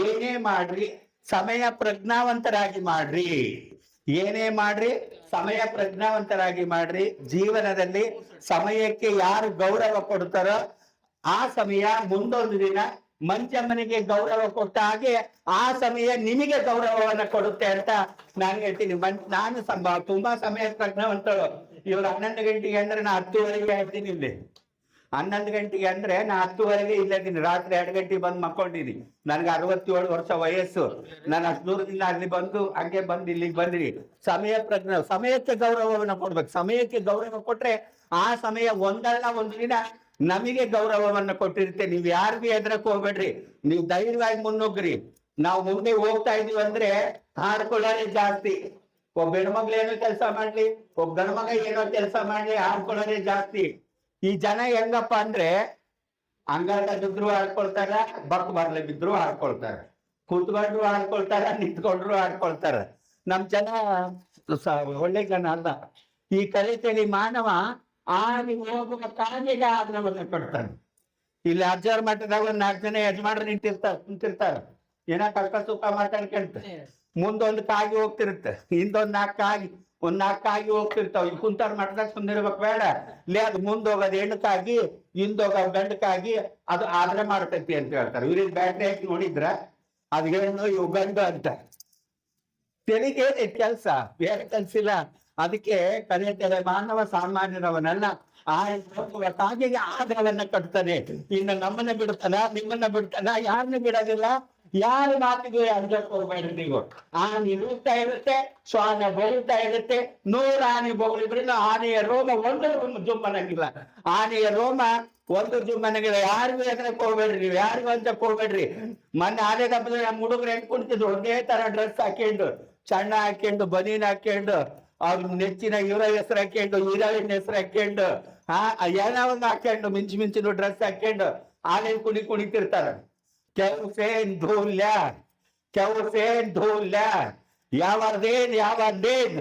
ಏನೇ ಮಾಡ್ರಿ ಸಮಯ ಪ್ರಜ್ಞಾವಂತರಾಗಿ ಮಾಡ್ರಿ. ಏನೇ ಮಾಡ್ರಿ ಸಮಯ ಪ್ರಜ್ಞಾವಂತರಾಗಿ ಮಾಡ್ರಿ. ಜೀವನದಲ್ಲಿ ಸಮಯಕ್ಕೆ ಯಾರು ಗೌರವ ಕೊಡ್ತಾರೋ ಆ ಸಮಯ ಮುಂದೊಂದು ದಿನ ಮಂಚಮ್ಮನಿಗೆ ಗೌರವ ಕೊಟ್ಟ ಹಾಗೆ ಆ ಸಮಯ ನಿಮಗೆ ಗೌರವವನ್ನ ಕೊಡುತ್ತೆ ಅಂತ ನಾನು ಹೇಳ್ತೀನಿ. ಮನ್ ನಾನು ಸಂಭ ತುಂಬಾ ಸಮಯ ಪ್ರಜ್ಞಾವಂತರು ಇವ್ರು ಹನ್ನೊಂದು ಗಂಟೆಗೆ ಅಂದ್ರೆ ನಾನು ಹತ್ತುವರೆಗೆ ಹೇಳ್ತೀನಿ ಇಲ್ಲಿ. ಹನ್ನೊಂದು ಗಂಟೆಗೆ ಅಂದ್ರೆ ನಾ ಹತ್ತುವರೆಗೆ ಇಲ್ಲದೀನಿ. ರಾತ್ರಿ ಎರಡು ಗಂಟೆಗೆ ಬಂದು ಮಕ್ಕೊಂಡಿನಿ. ನನ್ಗೆ ಅರವತ್ತೇಳು ವರ್ಷ ವಯಸ್ಸು. ನಾನು ಅಷ್ಟು ದೂರದಿಂದ ಅಲ್ಲಿ ಬಂದು ಹಂಗೆ ಬಂದು ಇಲ್ಲಿಗೆ ಬಂದಿರಿ ಸಮಯ ಪ್ರಜ್ಞೆ, ಸಮಯಕ್ಕೆ ಗೌರವವನ್ನು ಕೊಡ್ಬೇಕು. ಸಮಯಕ್ಕೆ ಗೌರವ ಕೊಟ್ರೆ ಆ ಸಮಯ ಒಂದಲ್ಲ ಒಂದು ದಿನ ನಮಗೆ ಗೌರವವನ್ನ ಕೊಟ್ಟಿರುತ್ತೆ. ನೀವ್ ಯಾರಿಗೂ ಎದ್ರಕ್ ಹೋಗ್ಬೇಡ್ರಿ. ನೀವು ಧೈರ್ಯವಾಗಿ ಮುನ್ನುಗ್ರಿ. ನಾವು ಮುಂದೆ ಹೋಗ್ತಾ ಇದೀವಿ ಅಂದ್ರೆ ಹಾಡ್ಕೊಳ್ಳೋದೇ ಜಾಸ್ತಿ. ಒಬ್ಬ ಹೆಣ್ಮಗ್ಳು ಏನೋ ಕೆಲಸ ಮಾಡ್ಲಿ, ಒಬ್ಬ ಗಂಡ್ಮಗ ಏನೋ ಕೆಲಸ ಮಾಡ್ಲಿ ಹಾಡ್ಕೊಳ್ಳೋದೇ ಜಾಸ್ತಿ. ಈ ಜನ ಹೆಂಗಪ್ಪ ಅಂದ್ರೆ ಅಂಗಾಟ ಬಿದ್ರು ಆಡ್ಕೊಳ್ತಾರ ಬಕ್ ಬರ್ಲೆ ಬಿದ್ರು ಆಡ್ಕೊಳ್ತಾರ ಕೂತ್ಕೊಂಡ್ರು ಆಡ್ಕೊಳ್ತಾರ ನಿಂತ್ಕೊಂಡ್ರು ಆಡ್ಕೊಳ್ತಾರ ನಮ್ ಜನ ಒಳ್ಳೆ ಜನ ಅಲ್ಲ. ಈ ಕಲಿತೇಳಿ ಮಾನವ ಆಗಿ ಹೋಗುವ ಕಾಲಿಗೆ ಆಜ್ಞವನ್ನ ಕೊಡ್ತಾನೆ. ಇಲ್ಲಿ ಅಜ್ಜಾರ್ ಮಠದಾಗ ಒಂದ್ ನಾಲ್ಕು ಜನ ಯಜಮಾನ್ರು ನಿಂತಿರ್ತಾರ ಕುಂತಿರ್ತಾರ. ಏನ ಕಷ್ಟ ಸುಖ ಮಾತಾಡ್ಕೊಂತ ಮುಂದೊಂದು ಕಾಗಿ ಹೋಗ್ತಿರುತ್ತೆ ಹಿಂದೊಂದ್ ನಾಲ್ಕು ಕಾಗಿ. ಒಂದ್ ನಾಲ್ಕಾಗಿ ಹೋಗ್ತಿರ್ತಾವ. ಇಲ್ಲಿ ಕುಂತಾರ ಮಠದಾಗ ಸುಂದಿರ್ಬೇಕು ಬೇಡ. ಲೇ, ಅದು ಮುಂದ್ ಹೋಗೋದು ಹೆಣ್ಣಕ್ಕಾಗಿ ಹಿಂದೋಗ ಗಂಡಕ್ಕಾಗಿ ಅದು ಆದ್ರೆ ಮಾಡ್ತೈತಿ ಅಂತ ಹೇಳ್ತಾರೆ. ಇವ್ರಿಗೆ ಬ್ಯಾಟ್ರಿ ಹಾಕಿ ನೋಡಿದ್ರ ಅದ್ ಹೆಣ್ಣು, ಇವು ಗಂಡು ಅಂತ. ತೆರಿಗೆ ಕೆಲ್ಸ? ಬೇರೆ ಕೆಲ್ಸಿಲ್ಲ ಅದಕ್ಕೆ ಕರೆಯುತ್ತಾರೆ ಮಾನವ ಸಾಮಾನ್ಯರವನಲ್ಲ ಆ ಕಾಗೆಗೆ ಕಟ್ತಾನೆ. ಇನ್ನು ನಮ್ಮನ್ನ ಬಿಡ್ತಾನ, ನಿಮ್ಮನ್ನ ಬಿಡ್ತಾನ ಯಾರನ್ನ ಬಿಡೋದಿಲ್ಲ. ಯಾರ ಮಾತಿಗೂ ಅರ್ಜಕ್ ಹೋಗ್ಬೇಡ್ರಿ ನೀವು? ಆನೆ ಇರುತ್ತಾ ಇರುತ್ತೆ, ಶ್ವಾನ ಬರುತ್ತಾ ಇರುತ್ತೆ, ನೂರ ಆನೆ ಬೊಗಳಿದ್ರಿಂದ ಆನೆಯ ರೋಮ ಒಂದು ಜುಮ್ಮನಂಗಿಲ್ಲ. ಆನೆಯ ರೋಮ ಒಂದು ಜುಮ್ಮನಂಗಿಲ್ಲ. ಯಾರಿಗೂ ಎದ್ರಕ್ ಹೋಗ್ಬೇಡ್ರಿ ನೀವು? ಯಾರಿಗೂ ಅಂತ ಹೋಗ್ಬೇಡ್ರಿ? ಮೊನ್ನೆ ಆನೆ ಹಬ್ಬದ ನಮ್ಮ ಹುಡುಗರು ಹೆಂಗ್ ಕುಂತಿದ್ರು? ಒಂದೇ ತರ ಡ್ರೆಸ್ ಹಾಕೊಂಡು, ಸಣ್ಣ ಹಾಕೊಂಡು, ಬನೀನ್ ಹಾಕೊಂಡು, ಅವ್ರ ನೆಚ್ಚಿನ ಇವರ ಹೆಸರು ಹಾಕೊಂಡು, ಹೀರೋಯಿನ್ ಹೆಸರು ಹಾಕೊಂಡು, ಹಾ, ಏನೋ ಒಂದು ಹಾಕೊಂಡು, ಮಿಂಚು ಮಿಂಚಿನ ಡ್ರೆಸ್ ಹಾಕೊಂಡು ಆನೆ ಕುಣಿ ಕುಣಿತಿರ್ತಾರ. ಕೆಲವು ಸೇನ್ ಧೂಲ್ಯ? ಕೆಲವು ಸೇನ್ ಧೂಲ್ಯ? ಯಾವದೇನ್ ಯಾವದೇನ್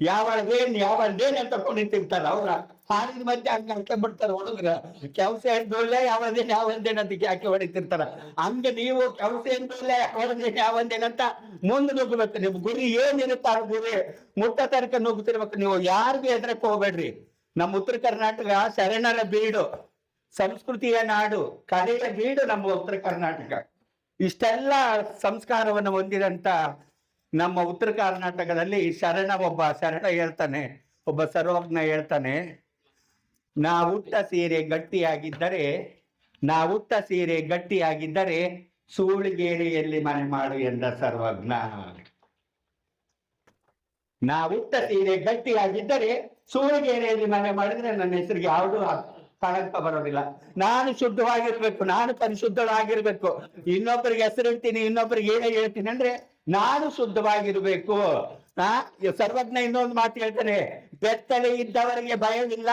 ಯಾವದೇನ್ ಯಾವದೇನ್ ಅಂತ ಕುಣಿತಿರ್ತಾರ ಅವ್ರ. ಹಾಲಿನ ಮಧ್ಯೆ ಹಂಗ ಹಾಕೊಂಡ್ಬಿಡ್ತಾರ ಹುಡುಗ್ರ ಕೆಲಸ ಧೂಲ್ಯ ಯಾವದೇನ್ ಯಾವಂದೇನ್ ಅಂತ ಯಾಕೆ ಹೊಡಿತಿರ್ತಾರ? ಹಂಗ ನೀವು ಕೆಲಸ ಧೂಲ್ಯ ಯಾವದೇನ್ ಯಾವಂದೇನ್ ಅಂತ ಮುಂದೆ ನುಗ್ಗಬೇಕು. ನಿಮ್ ಗುರಿ ಏನಿರುತ್ತ ಗುರಿ ಮುಟ್ಟ ತನಕ ನುಗ್ಗುತ್ತಿರ್ಬೇಕು ನೀವು ಯಾರಿಗೂ ಎದ್ರಕ್ ಹೋಗ್ಬೇಡ್ರಿ. ನಮ್ಮ ಉತ್ತರ ಕರ್ನಾಟಕ ಶರಣರ ಬೀಡು. ಸಂಸ್ಕೃತಿಯ ನಾಡು ಕಲೆಯ ಬೀಡು ನಮ್ಮ ಉತ್ತರ ಕರ್ನಾಟಕ. ಇಷ್ಟೆಲ್ಲ ಸಂಸ್ಕಾರವನ್ನು ಹೊಂದಿದಂತ ನಮ್ಮ ಉತ್ತರ ಕರ್ನಾಟಕದಲ್ಲಿ ಶರಣ ಒಬ್ಬ, ಶರಣ ಹೇಳ್ತಾನೆ, ಒಬ್ಬ ಸರ್ವಜ್ಞ ಹೇಳ್ತಾನೆ, ನಾ ಉಟ್ಟ ಸೀರೆ ಗಟ್ಟಿಯಾಗಿದ್ದರೆ, ನಾ ಉಟ್ಟ ಸೀರೆ ಗಟ್ಟಿಯಾಗಿದ್ದರೆ ಸೂಳಿಗೇರಿಯಲ್ಲಿ ಮನೆ ಮಾಡು ಎಂದ ಸರ್ವಜ್ಞ. ನಾ ಉಟ್ಟ ಸೀರೆ ಗಟ್ಟಿಯಾಗಿದ್ದರೆ ಸೂಳಿಗೇರಿಯಲ್ಲಿ ಮನೆ ಮಾಡಿದ್ರೆ ನನ್ನ ಹೆಸರಿಗೆ ಯಾವುದು ಕಳಂಕ ಬರೋದಿಲ್ಲ. ನಾನು ಶುದ್ಧವಾಗಿರ್ಬೇಕು, ನಾನು ಪರಿಶುದ್ಧವಾಗಿರ್ಬೇಕು ಇನ್ನೊಬ್ಬರಿಗೆ ಹೆಸರಿಡ್ತೀನಿ ಇನ್ನೊಬ್ಬರಿಗೆ ಏನೇ ಹೇಳ್ತೀನಿ ಅಂದ್ರೆ ನಾನು ಶುದ್ಧವಾಗಿರ್ಬೇಕು. ಆ ಸರ್ವಜ್ಞ ಇನ್ನೊಂದು ಮಾತು ಹೇಳ್ತಾನೆ, ಬೆತ್ತಲೆ ಇದ್ದವರಿಗೆ ಭಯವಿಲ್ಲ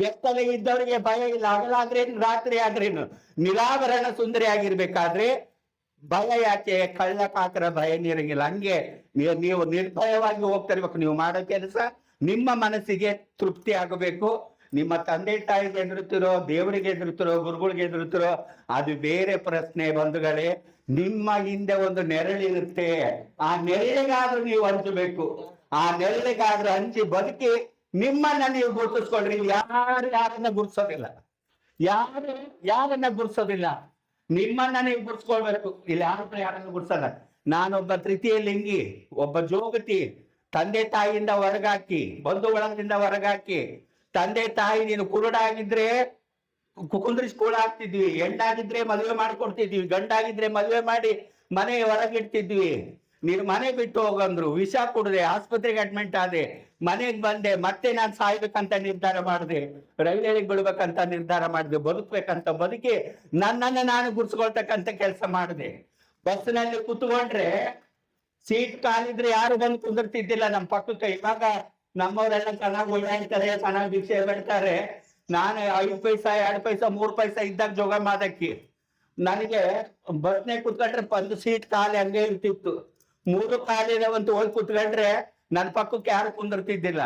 ಬೆತ್ತಲೆ ಇದ್ದವರಿಗೆ ಭಯ ಇಲ್ಲ. ಹಗಲಾದ್ರೇನು ರಾತ್ರಿ ಆದ್ರೇನು ನಿರಾವರಣ ಸುಂದರಿ ಆಗಿರ್ಬೇಕಾದ್ರೆ ಭಯ ಯಾಕೆ? ಕಳ್ಳ ಕಾಕರ ಭಯ ನೀರಂಗಿಲ್ಲ. ಹಂಗೆ ನೀವು ನಿರ್ಭಯವಾಗಿ ಹೋಗ್ತಿರ್ಬೇಕು ನೀವು ಮಾಡೋ ಕೆಲಸ ನಿಮ್ಮ ಮನಸ್ಸಿಗೆ ತೃಪ್ತಿ ಆಗಬೇಕು. ನಿಮ್ಮ ತಂದೆ ತಾಯಿಗೆ ಎದುರುತ್ತಿರೋ ದೇವರಿಗೆ ಎದುರುತ್ತಿರೋ ಗುರುಗಳಿಗೆ ಎದುರುತ್ತಿರೋ ಅದು ಬೇರೆ ಪ್ರಶ್ನೆ ಬಂಧುಗಳೇ. ನಿಮ್ಮ ಹಿಂದೆ ಒಂದು ನೆರಳಿರುತ್ತೆ ಆ ನೆರಳಿಗಾದ್ರೂ ನೀವು ಹಂಚಬೇಕು. ಆ ನೆರಳಿಗಾದ್ರೂ ಹಂಚಿ ಬದುಕಿ ನಿಮ್ಮನ್ನ ನೀವು ಗುರುತಿಸ್ಕೊಳ್ರಿ ಯಾರು ಯಾರನ್ನ ಗುರುತಿಸೋದಿಲ್ಲ. ಯಾರು ಯಾರನ್ನ ಗುರುತಿಸೋದಿಲ್ಲ. ನಿಮ್ಮನ್ನ ನೀವು ಗುರ್ಸ್ಕೊಳ್ಬೇಕು ಇಲ್ಲಿ ಯಾರು ಯಾರನ್ನ ಗುರ್ಸಲ್ಲ ನಾನೊಬ್ಬ ತೃತೀಯ ಲಿಂಗಿ ಒಬ್ಬ ಜೋಗತಿ ತಂದೆ ತಾಯಿಯಿಂದ ಹೊರಗಾಕಿ ಬಂಧುಗಳಿಂದ ಹೊರಗಾಕಿ ತಂದೆ ತಾಯಿ ನೀನು ಕುರುಡಾಗಿದ್ರೆ ಹಾಕ್ತಿದ್ವಿ ಹೆಣ್ಣಾಗಿದ್ರೆ ಮದುವೆ ಮಾಡ್ಕೊಡ್ತಿದ್ವಿ. ಗಂಡಾಗಿದ್ರೆ ಮದುವೆ ಮಾಡಿ ಮನೆ ಹೊರಗಿಡ್ತಿದ್ವಿ ನೀನು ಮನೆ ಬಿಟ್ಟು ಹೋಗಂದ್ರು. ವಿಷ ಕುಡ್ದೆ, ಆಸ್ಪತ್ರೆಗೆ ಅಡ್ಮಿಂಟ್ ಆದೆ. ಮನೆಗ್ ಬಂದೆ. ಮತ್ತೆ ನಾನು ಸಾಯ್ಬೇಕಂತ ನಿರ್ಧಾರ ಮಾಡಿದೆ. ರೈಲ್ವೆಗೆ ಬಿಡ್ಬೇಕಂತ ನಿರ್ಧಾರ ಮಾಡಿದೆ. ಬದುಕ್ಬೇಕಂತ ಬದುಕಿ ನನ್ನನ್ನ ನಾನು ಗುರ್ಸ್ಕೊಳ್ತಕ್ಕಂತ ಕೆಲಸ ಮಾಡಿದೆ. ಬಸ್ನಲ್ಲಿ ಕುತ್ಕೊಂಡ್ರೆ ಸೀಟ್ ಕಾಲಿದ್ರೆ ಯಾರು ಬಂದು ಕುಂದಿರ್ತಿದ್ದಿಲ್ಲ ನಮ್ಮ ಪಕ್ಕಕ್ಕೆ. ಇವಾಗ ನಮ್ಮವರೆಲ್ಲ ಚೆನ್ನಾಗಿ ಓಡಾಡ್ತಾರೆ ಚೆನ್ನಾಗಿ ಭಿಕ್ಷೆ ಬಿಡ್ತಾರೆ. ನಾನು ಐದು ಪೈಸಾ, ಎರಡು ಪೈಸಾ, ಮೂರು ಪೈಸಾ ಇದ್ದಾಗ ಜೋಗ ಮಾದಕ್ಕಿ. ನನಗೆ ಬಸ್ನೇ ಕುತ್ಕೊಂಡ್ರೆ ಒಂದು ಸೀಟ್ ಖಾಲಿ ಹಂಗೆ ಇರ್ತಿತ್ತು. ಮೂರು ಖಾಲಿದಾವಂತ ಹೋಗಿ ಕುತ್ಕೊಂಡ್ರೆ ನನ್ನ ಪಕ್ಕಕ್ಕೆ ಯಾರು ಕುಂದಿರ್ತಿದ್ದಿಲ್ಲ.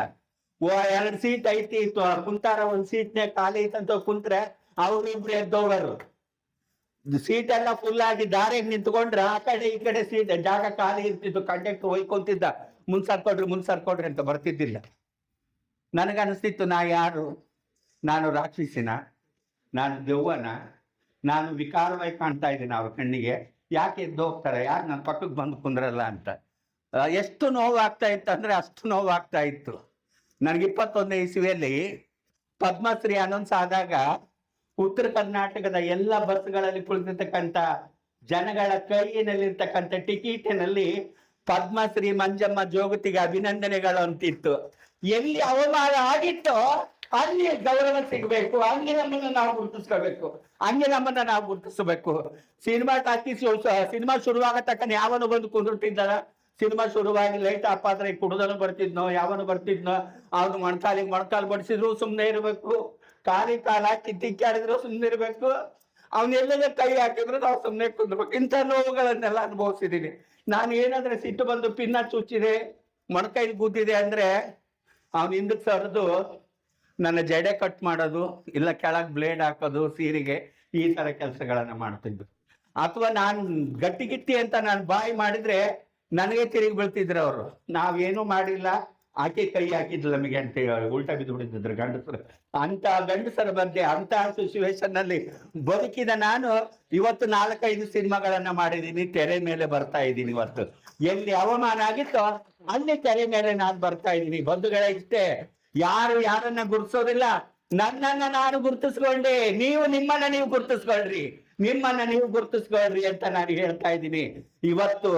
ಓ, ಎರಡು ಸೀಟ್ ಐತಿ ಕುಂತಾರ ಒಂದ್ ಸೀಟ್ನೇ ಖಾಲಿ ಐತಂತ ಕುಂತ್ರೆ ಅವ್ರಿಬ್ರು ಎದ್ದೋಗರು. ಸೀಟ್ ಎಲ್ಲ ಫುಲ್ ಆಗಿ ದಾರಿಗೆ ನಿಂತ್ಕೊಂಡ್ರೆ ಆ ಕಡೆ ಈ ಕಡೆ ಸೀಟ್ ಜಾಗ ಖಾಲಿ ಇರ್ತಿತ್ತು ಕಂಡಕ್ಟರ್ ಹೊಯ್ಕೊಂತಿದ್ದ ಮುಂದ್ ಸರ್ಕೊಡ್ರಿ ಮುಂದ್ ಸರ್ಕೊಡ್ರಿ ಅಂತ ಬರ್ತಿದ್ದಿಲ್ಲ. ನನಗನ್ನಿಸ್ತಿತ್ತು, ನಾ ಯಾರು? ನಾನು ರಾಕ್ಷಸಿನ, ನಾನು ದೆವ್ವನ ನಾನು ವಿಕಾರವಾಗಿ ಕಾಣ್ತಾ ಇದ್ದೀನಿ ಅವ್ರ ಕಣ್ಣಿಗೆ. ಯಾಕೆ ಎದ್ದು ಹೋಗ್ತಾರೆ? ಯಾರು ನನ್ನ ಪಕ್ಕಕ್ಕೆ ಬಂದು ಕುಂದ್ರಲ್ಲ ಅಂತ. ಎಷ್ಟು ನೋವು ಆಗ್ತಾ ಇತ್ತು ಅಂದರೆ ಅಷ್ಟು ನೋವು ಆಗ್ತಾ ಇತ್ತು. ನನಗೆ ಇಪ್ಪತ್ತೊಂದನೇ ಇಸುವೆಯಲ್ಲಿ ಪದ್ಮಶ್ರೀ ಅನೌನ್ಸ್ ಆದಾಗ ಉತ್ತರ ಕರ್ನಾಟಕದ ಎಲ್ಲ ಬಸ್ಗಳಲ್ಲಿ ಕುಳಿತಿರ್ತಕ್ಕಂಥ ಜನಗಳ ಕೈಯಿನಲ್ಲಿರ್ತಕ್ಕಂಥ ಟಿಕೆಟಿನಲ್ಲಿ ಪದ್ಮಶ್ರೀ ಮಂಜಮ್ಮ ಜೋಗತಿಗೆ ಅಭಿನಂದನೆಗಳು ಅಂತಿತ್ತು. ಎಲ್ಲಿ ಅವಮಾನ ಆಗಿತ್ತೋ ಅಲ್ಲಿ ಗೌರವ ಸಿಗಬೇಕು. ಹಂಗೆ ನಮ್ಮನ್ನ ನಾವು ಗುರುತಿಸ್ಕೋಬೇಕು ಹಂಗೆ ನಮ್ಮನ್ನ ನಾವು ಗುರುತಿಸಬೇಕು ಸಿನಿಮಾ ಟಾಕೀಸ್ ಸಿನಿಮಾ ಶುರುವಾಗ ತಕ್ಕ ಯಾವನು ಬಂದು ಕುಂದಿರ್ತಿದ್ದಾರ ಸಿನಿಮಾ ಶುರುವಾಗಿ ಲೈಟ್ ಆಫ್ ಆದ್ರೆ ಕುಡಿದನು ಬರ್ತಿದ್ನೋ, ಯಾವನು ಬರ್ತಿದ್ನೋ, ಅವನು ಮೊಣಕಾಲಿಗೆ ಮೊಣಕಾಲು ಬಡಿಸಿದ್ರು ಸುಮ್ಮನೆ ಇರಬೇಕು. ಕಾಲಿ ಕಾಲ ಕಿತ್ತಿಕ್ಕಾಡಿದ್ರು ಸುಮ್ಮನೆ ಇರಬೇಕು. ಅವನ್ನೆಲ್ಲದ ಕೈ ಹಾಕಿದ್ರು ನಾವು ಸುಮ್ಮನೆ ಕುಂದ್ಬೇಕು ಇಂಥ ನೋವುಗಳನ್ನೆಲ್ಲ ಅನುಭವಿಸಿದೀನಿ. ನಾನು ಏನಾದ್ರೆ ಸಿಟ್ಟು ಬಂದು ಪಿನ್ನ ಚುಚ್ಚಿದೆ ಮೊಣಕೈ ಗುದ್ದಿದೆ ಅಂದ್ರೆ ಅವನ ಹಿಂದಕ್ಕೆ ಸರಿದು, ನನ್ನ ಜಡೆ ಕಟ್ ಮಾಡೋದು, ಇಲ್ಲ ಕೆಳಗ್ ಬ್ಲೇಡ್ ಹಾಕೋದು, ಸೀರೆಗೆ ಈ ತರ ಕೆಲಸಗಳನ್ನ ಮಾಡ್ತಿದ್ದು ಅಥವಾ ನಾನು ಗಟ್ಟಿ ಗಿಟ್ಟಿ ಅಂತ ನಾನು ಬಾಯಿ ಮಾಡಿದ್ರೆ ನನಗೆ ತಿರುಗಿ ಬೀಳ್ತಿದ್ರು ಅವರು. ನಾವೇನು ಮಾಡಿಲ್ಲ, ಆಕೆ ಕೈ ಹಾಕಿದ್ಲು ನಮಗೆ ಅಂತ ಉಲ್ಟಾ ಬಿದ್ದು ಬಿಡಿದ್ರು ಗಂಡಸರು. ಅಂತ ಗಂಡಸರ ಬಗ್ಗೆ ಅಂತ ಸಿಚುವೇಶನ್ನಲ್ಲಿ ಬದುಕಿದ ನಾನು ಇವತ್ತು ನಾಲ್ಕೈದು ಸಿನಿಮಾಗಳನ್ನ ಮಾಡಿದೀನಿ ತೆರೆ ಮೇಲೆ ಬರ್ತಾ ಇದ್ದೀನಿ ಇವತ್ತು. ಎಲ್ಲಿ ಅವಮಾನ ಆಗಿತ್ತೋ, ಅಲ್ಲಿ ತೆರೆ ಮೇಲೆ ನಾನು ಬರ್ತಾ ಇದ್ದೀನಿ. ಬಂಧುಗಳೇ ಇಷ್ಟೇ, ಯಾರು ಯಾರನ್ನ ಗುರುತಿಸೋದಿಲ್ಲ. ನನ್ನನ್ನ ನಾನು ಗುರುತಿಸ್ಕೊಂಡೆ. ನೀವು ನಿಮ್ಮನ್ನ ನೀವು ಗುರುತಿಸ್ಕೊಳ್ರಿ. ನಿಮ್ಮನ್ನ ನೀವು ಗುರುತಿಸ್ಕೊಳ್ರಿ ಅಂತ ನಾನು ಹೇಳ್ತಾ ಇದ್ದೀನಿ. ಇವತ್ತು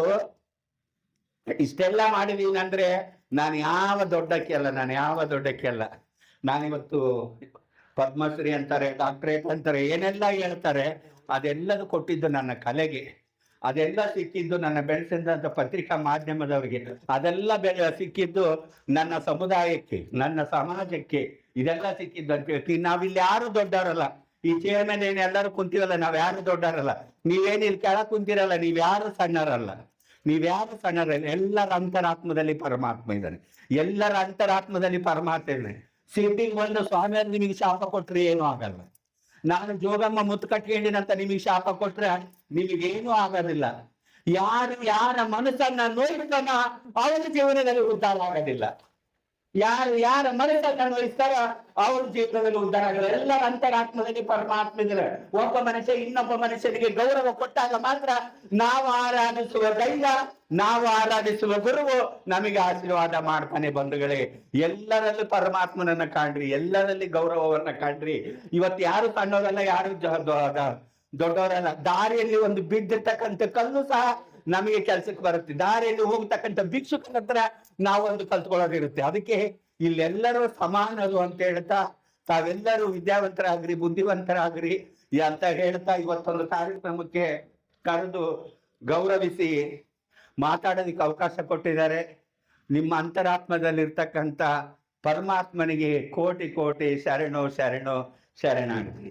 ಇಷ್ಟೆಲ್ಲ ಮಾಡಿದೀನಿ ಅಂದ್ರೆ ನಾನು ಯಾವ ದೊಡ್ಡಕ್ಕೆ ಅಲ್ಲ ನಾನು ಯಾವ ದೊಡ್ಡಕ್ಕೆ ಅಲ್ಲ ನಾನಿವತ್ತು ಪದ್ಮಶ್ರೀ ಅಂತಾರೆ ಡಾಕ್ಟ್ರೇಟ್ ಅಂತಾರೆ, ಏನೆಲ್ಲ ಹೇಳ್ತಾರೆ, ಅದೆಲ್ಲದು ಕೊಟ್ಟಿದ್ದು ನನ್ನ ಕಲೆಗೆ. ಅದೆಲ್ಲ ಸಿಕ್ಕಿದ್ದು ನನ್ನ ಬೆಳೆಸಿದಂತ ಪತ್ರಿಕಾ ಮಾಧ್ಯಮದವರಿಗೆ. ಅದೆಲ್ಲ ಬೆಳೆ ಸಿಕ್ಕಿದ್ದು ನನ್ನ ಸಮುದಾಯಕ್ಕೆ, ನನ್ನ ಸಮಾಜಕ್ಕೆ, ಇದೆಲ್ಲ ಸಿಕ್ಕಿದ್ದು ಅಂತ ಹೇಳ್ತೀನಿ ನಾವಿಲ್ಲಿ ಯಾರು ದೊಡ್ಡವರಲ್ಲ? ಈ ಚೇರ್ ಮೇಲೆ ಏನ್ ಎಲ್ಲರೂ ಕುಂತೀವಲ್ಲ, ನಾವ್ ಯಾರು ದೊಡ್ಡವರಲ್ಲ? ನೀವೇನು ಇಲ್ಲಿ ಕೆಳಗ್ ಕುಂತಿರಲ್ಲ, ನೀವ್ ಯಾರು ಸಣ್ಣರಲ್ಲ? ನೀವ್ಯಾರು ಸಣ್ಣರಲ್ಲ? ಎಲ್ಲರ ಅಂತರಾತ್ಮದಲ್ಲಿ ಪರಮಾತ್ಮ ಇದ್ದಾನೆ. ಎಲ್ಲರ ಅಂತರಾತ್ಮದಲ್ಲಿ ಪರಮಾತ್ಮ ಇದ್ದಾನೆ. ಸಿಟ್ಟಿಂಗ್ ಬಂದು ಅಂದ್ರೆ ನಿಮಗೆ ಶಾಪ ಕೊಟ್ರೆ ಏನು ಆಗಲ್ಲ. ನಾನು ಜೋಗಮ್ಮ ಮುತ್ತು ಕಟ್ಕೊಂಡಿನಂತ ನಿಮಗೆ ಶಾಪ ಕೊಟ್ರೆ ನಿಮಗೇನು ಆಗೋದಿಲ್ಲ. ಯಾರು, ಯಾರ ಮನಸ್ಸನ್ನ ನೋಡ್ತಾನ ಅವನ ಜೀವನದಲ್ಲಿ ಉದ್ಧಾರ ಆಗೋದಿಲ್ಲ. ಯಾರು, ಯಾರ ಮನಸ್ಸನ್ನು ನೋಯಿಸ್ತಾರ ಅವ್ರ ಜೀವನದಲ್ಲಿ ಉದ್ಧಾರ ಆಗಲ್ಲ ಎಲ್ಲರ ಅಂತರಾತ್ಮದಲ್ಲಿ ಪರಮಾತ್ಮ ಇದ್ರೆ ಒಬ್ಬ ಮನುಷ್ಯ ಇನ್ನೊಬ್ಬ ಮನುಷ್ಯನಿಗೆ ಗೌರವ ಕೊಟ್ಟಾಗ ಮಾತ್ರ ನಾವು ಆರಾಧಿಸುವ ದೈವ, ನಾವು ಆರಾಧಿಸುವ ಗುರುವು ನಮಗೆ ಆಶೀರ್ವಾದ ಮಾಡ್ತಾನೆ ಬಂಧುಗಳೇ. ಎಲ್ಲರಲ್ಲಿ ಪರಮಾತ್ಮನನ್ನ ಕಾಣ್ರಿ, ಎಲ್ಲರಲ್ಲಿ ಗೌರವವನ್ನ ಕಾಣ್ರಿ. ಇವತ್ತು ಯಾರು ಸಣ್ಣವರಲ್ಲ, ಯಾರು ದೊಡ್ಡವರಲ್ಲ. ದಾರಿಯಲ್ಲಿ ಒಂದು ಬಿದ್ದಿರ್ತಕ್ಕಂಥ ಕಲ್ಲು ಸಹ ನಮಗೆ ಕೆಲಸಕ್ಕೆ ಬರುತ್ತೆ. ದಾರಿಯಲ್ಲಿ ಹೋಗ್ತಕ್ಕಂಥ ಭಿಕ್ಷುಕನ ಹತ್ರ ನಾವೊಂದು ಕಲ್ತ್ಕೊಳ್ಳೋದಿರುತ್ತೆ. ಅದಕ್ಕೆ ಇಲ್ಲೆಲ್ಲರೂ ಸಮಾನರು ಅಂತ ಹೇಳ್ತಾ ತಾವೆಲ್ಲರೂ ವಿದ್ಯಾವಂತರಾಗ್ರಿ, ಬುದ್ಧಿವಂತರಾಗ್ರಿ ಅಂತ ಹೇಳ್ತಾ ಇವತ್ತೊಂದು ಕಾರ್ಯಕ್ರಮಕ್ಕೆ ಕರೆದು ಗೌರವಿಸಿ ಮಾತಾಡೋದಕ್ಕೆ ಅವಕಾಶ ಕೊಟ್ಟಿದ್ದಾರೆ. ನಿಮ್ಮ ಅಂತರಾತ್ಮದಲ್ಲಿರ್ತಕ್ಕಂಥ ಪರಮಾತ್ಮನಿಗೆ ಕೋಟಿ ಕೋಟಿ ಶರಣು ಶರಣು ಶರಣಾಗಲಿ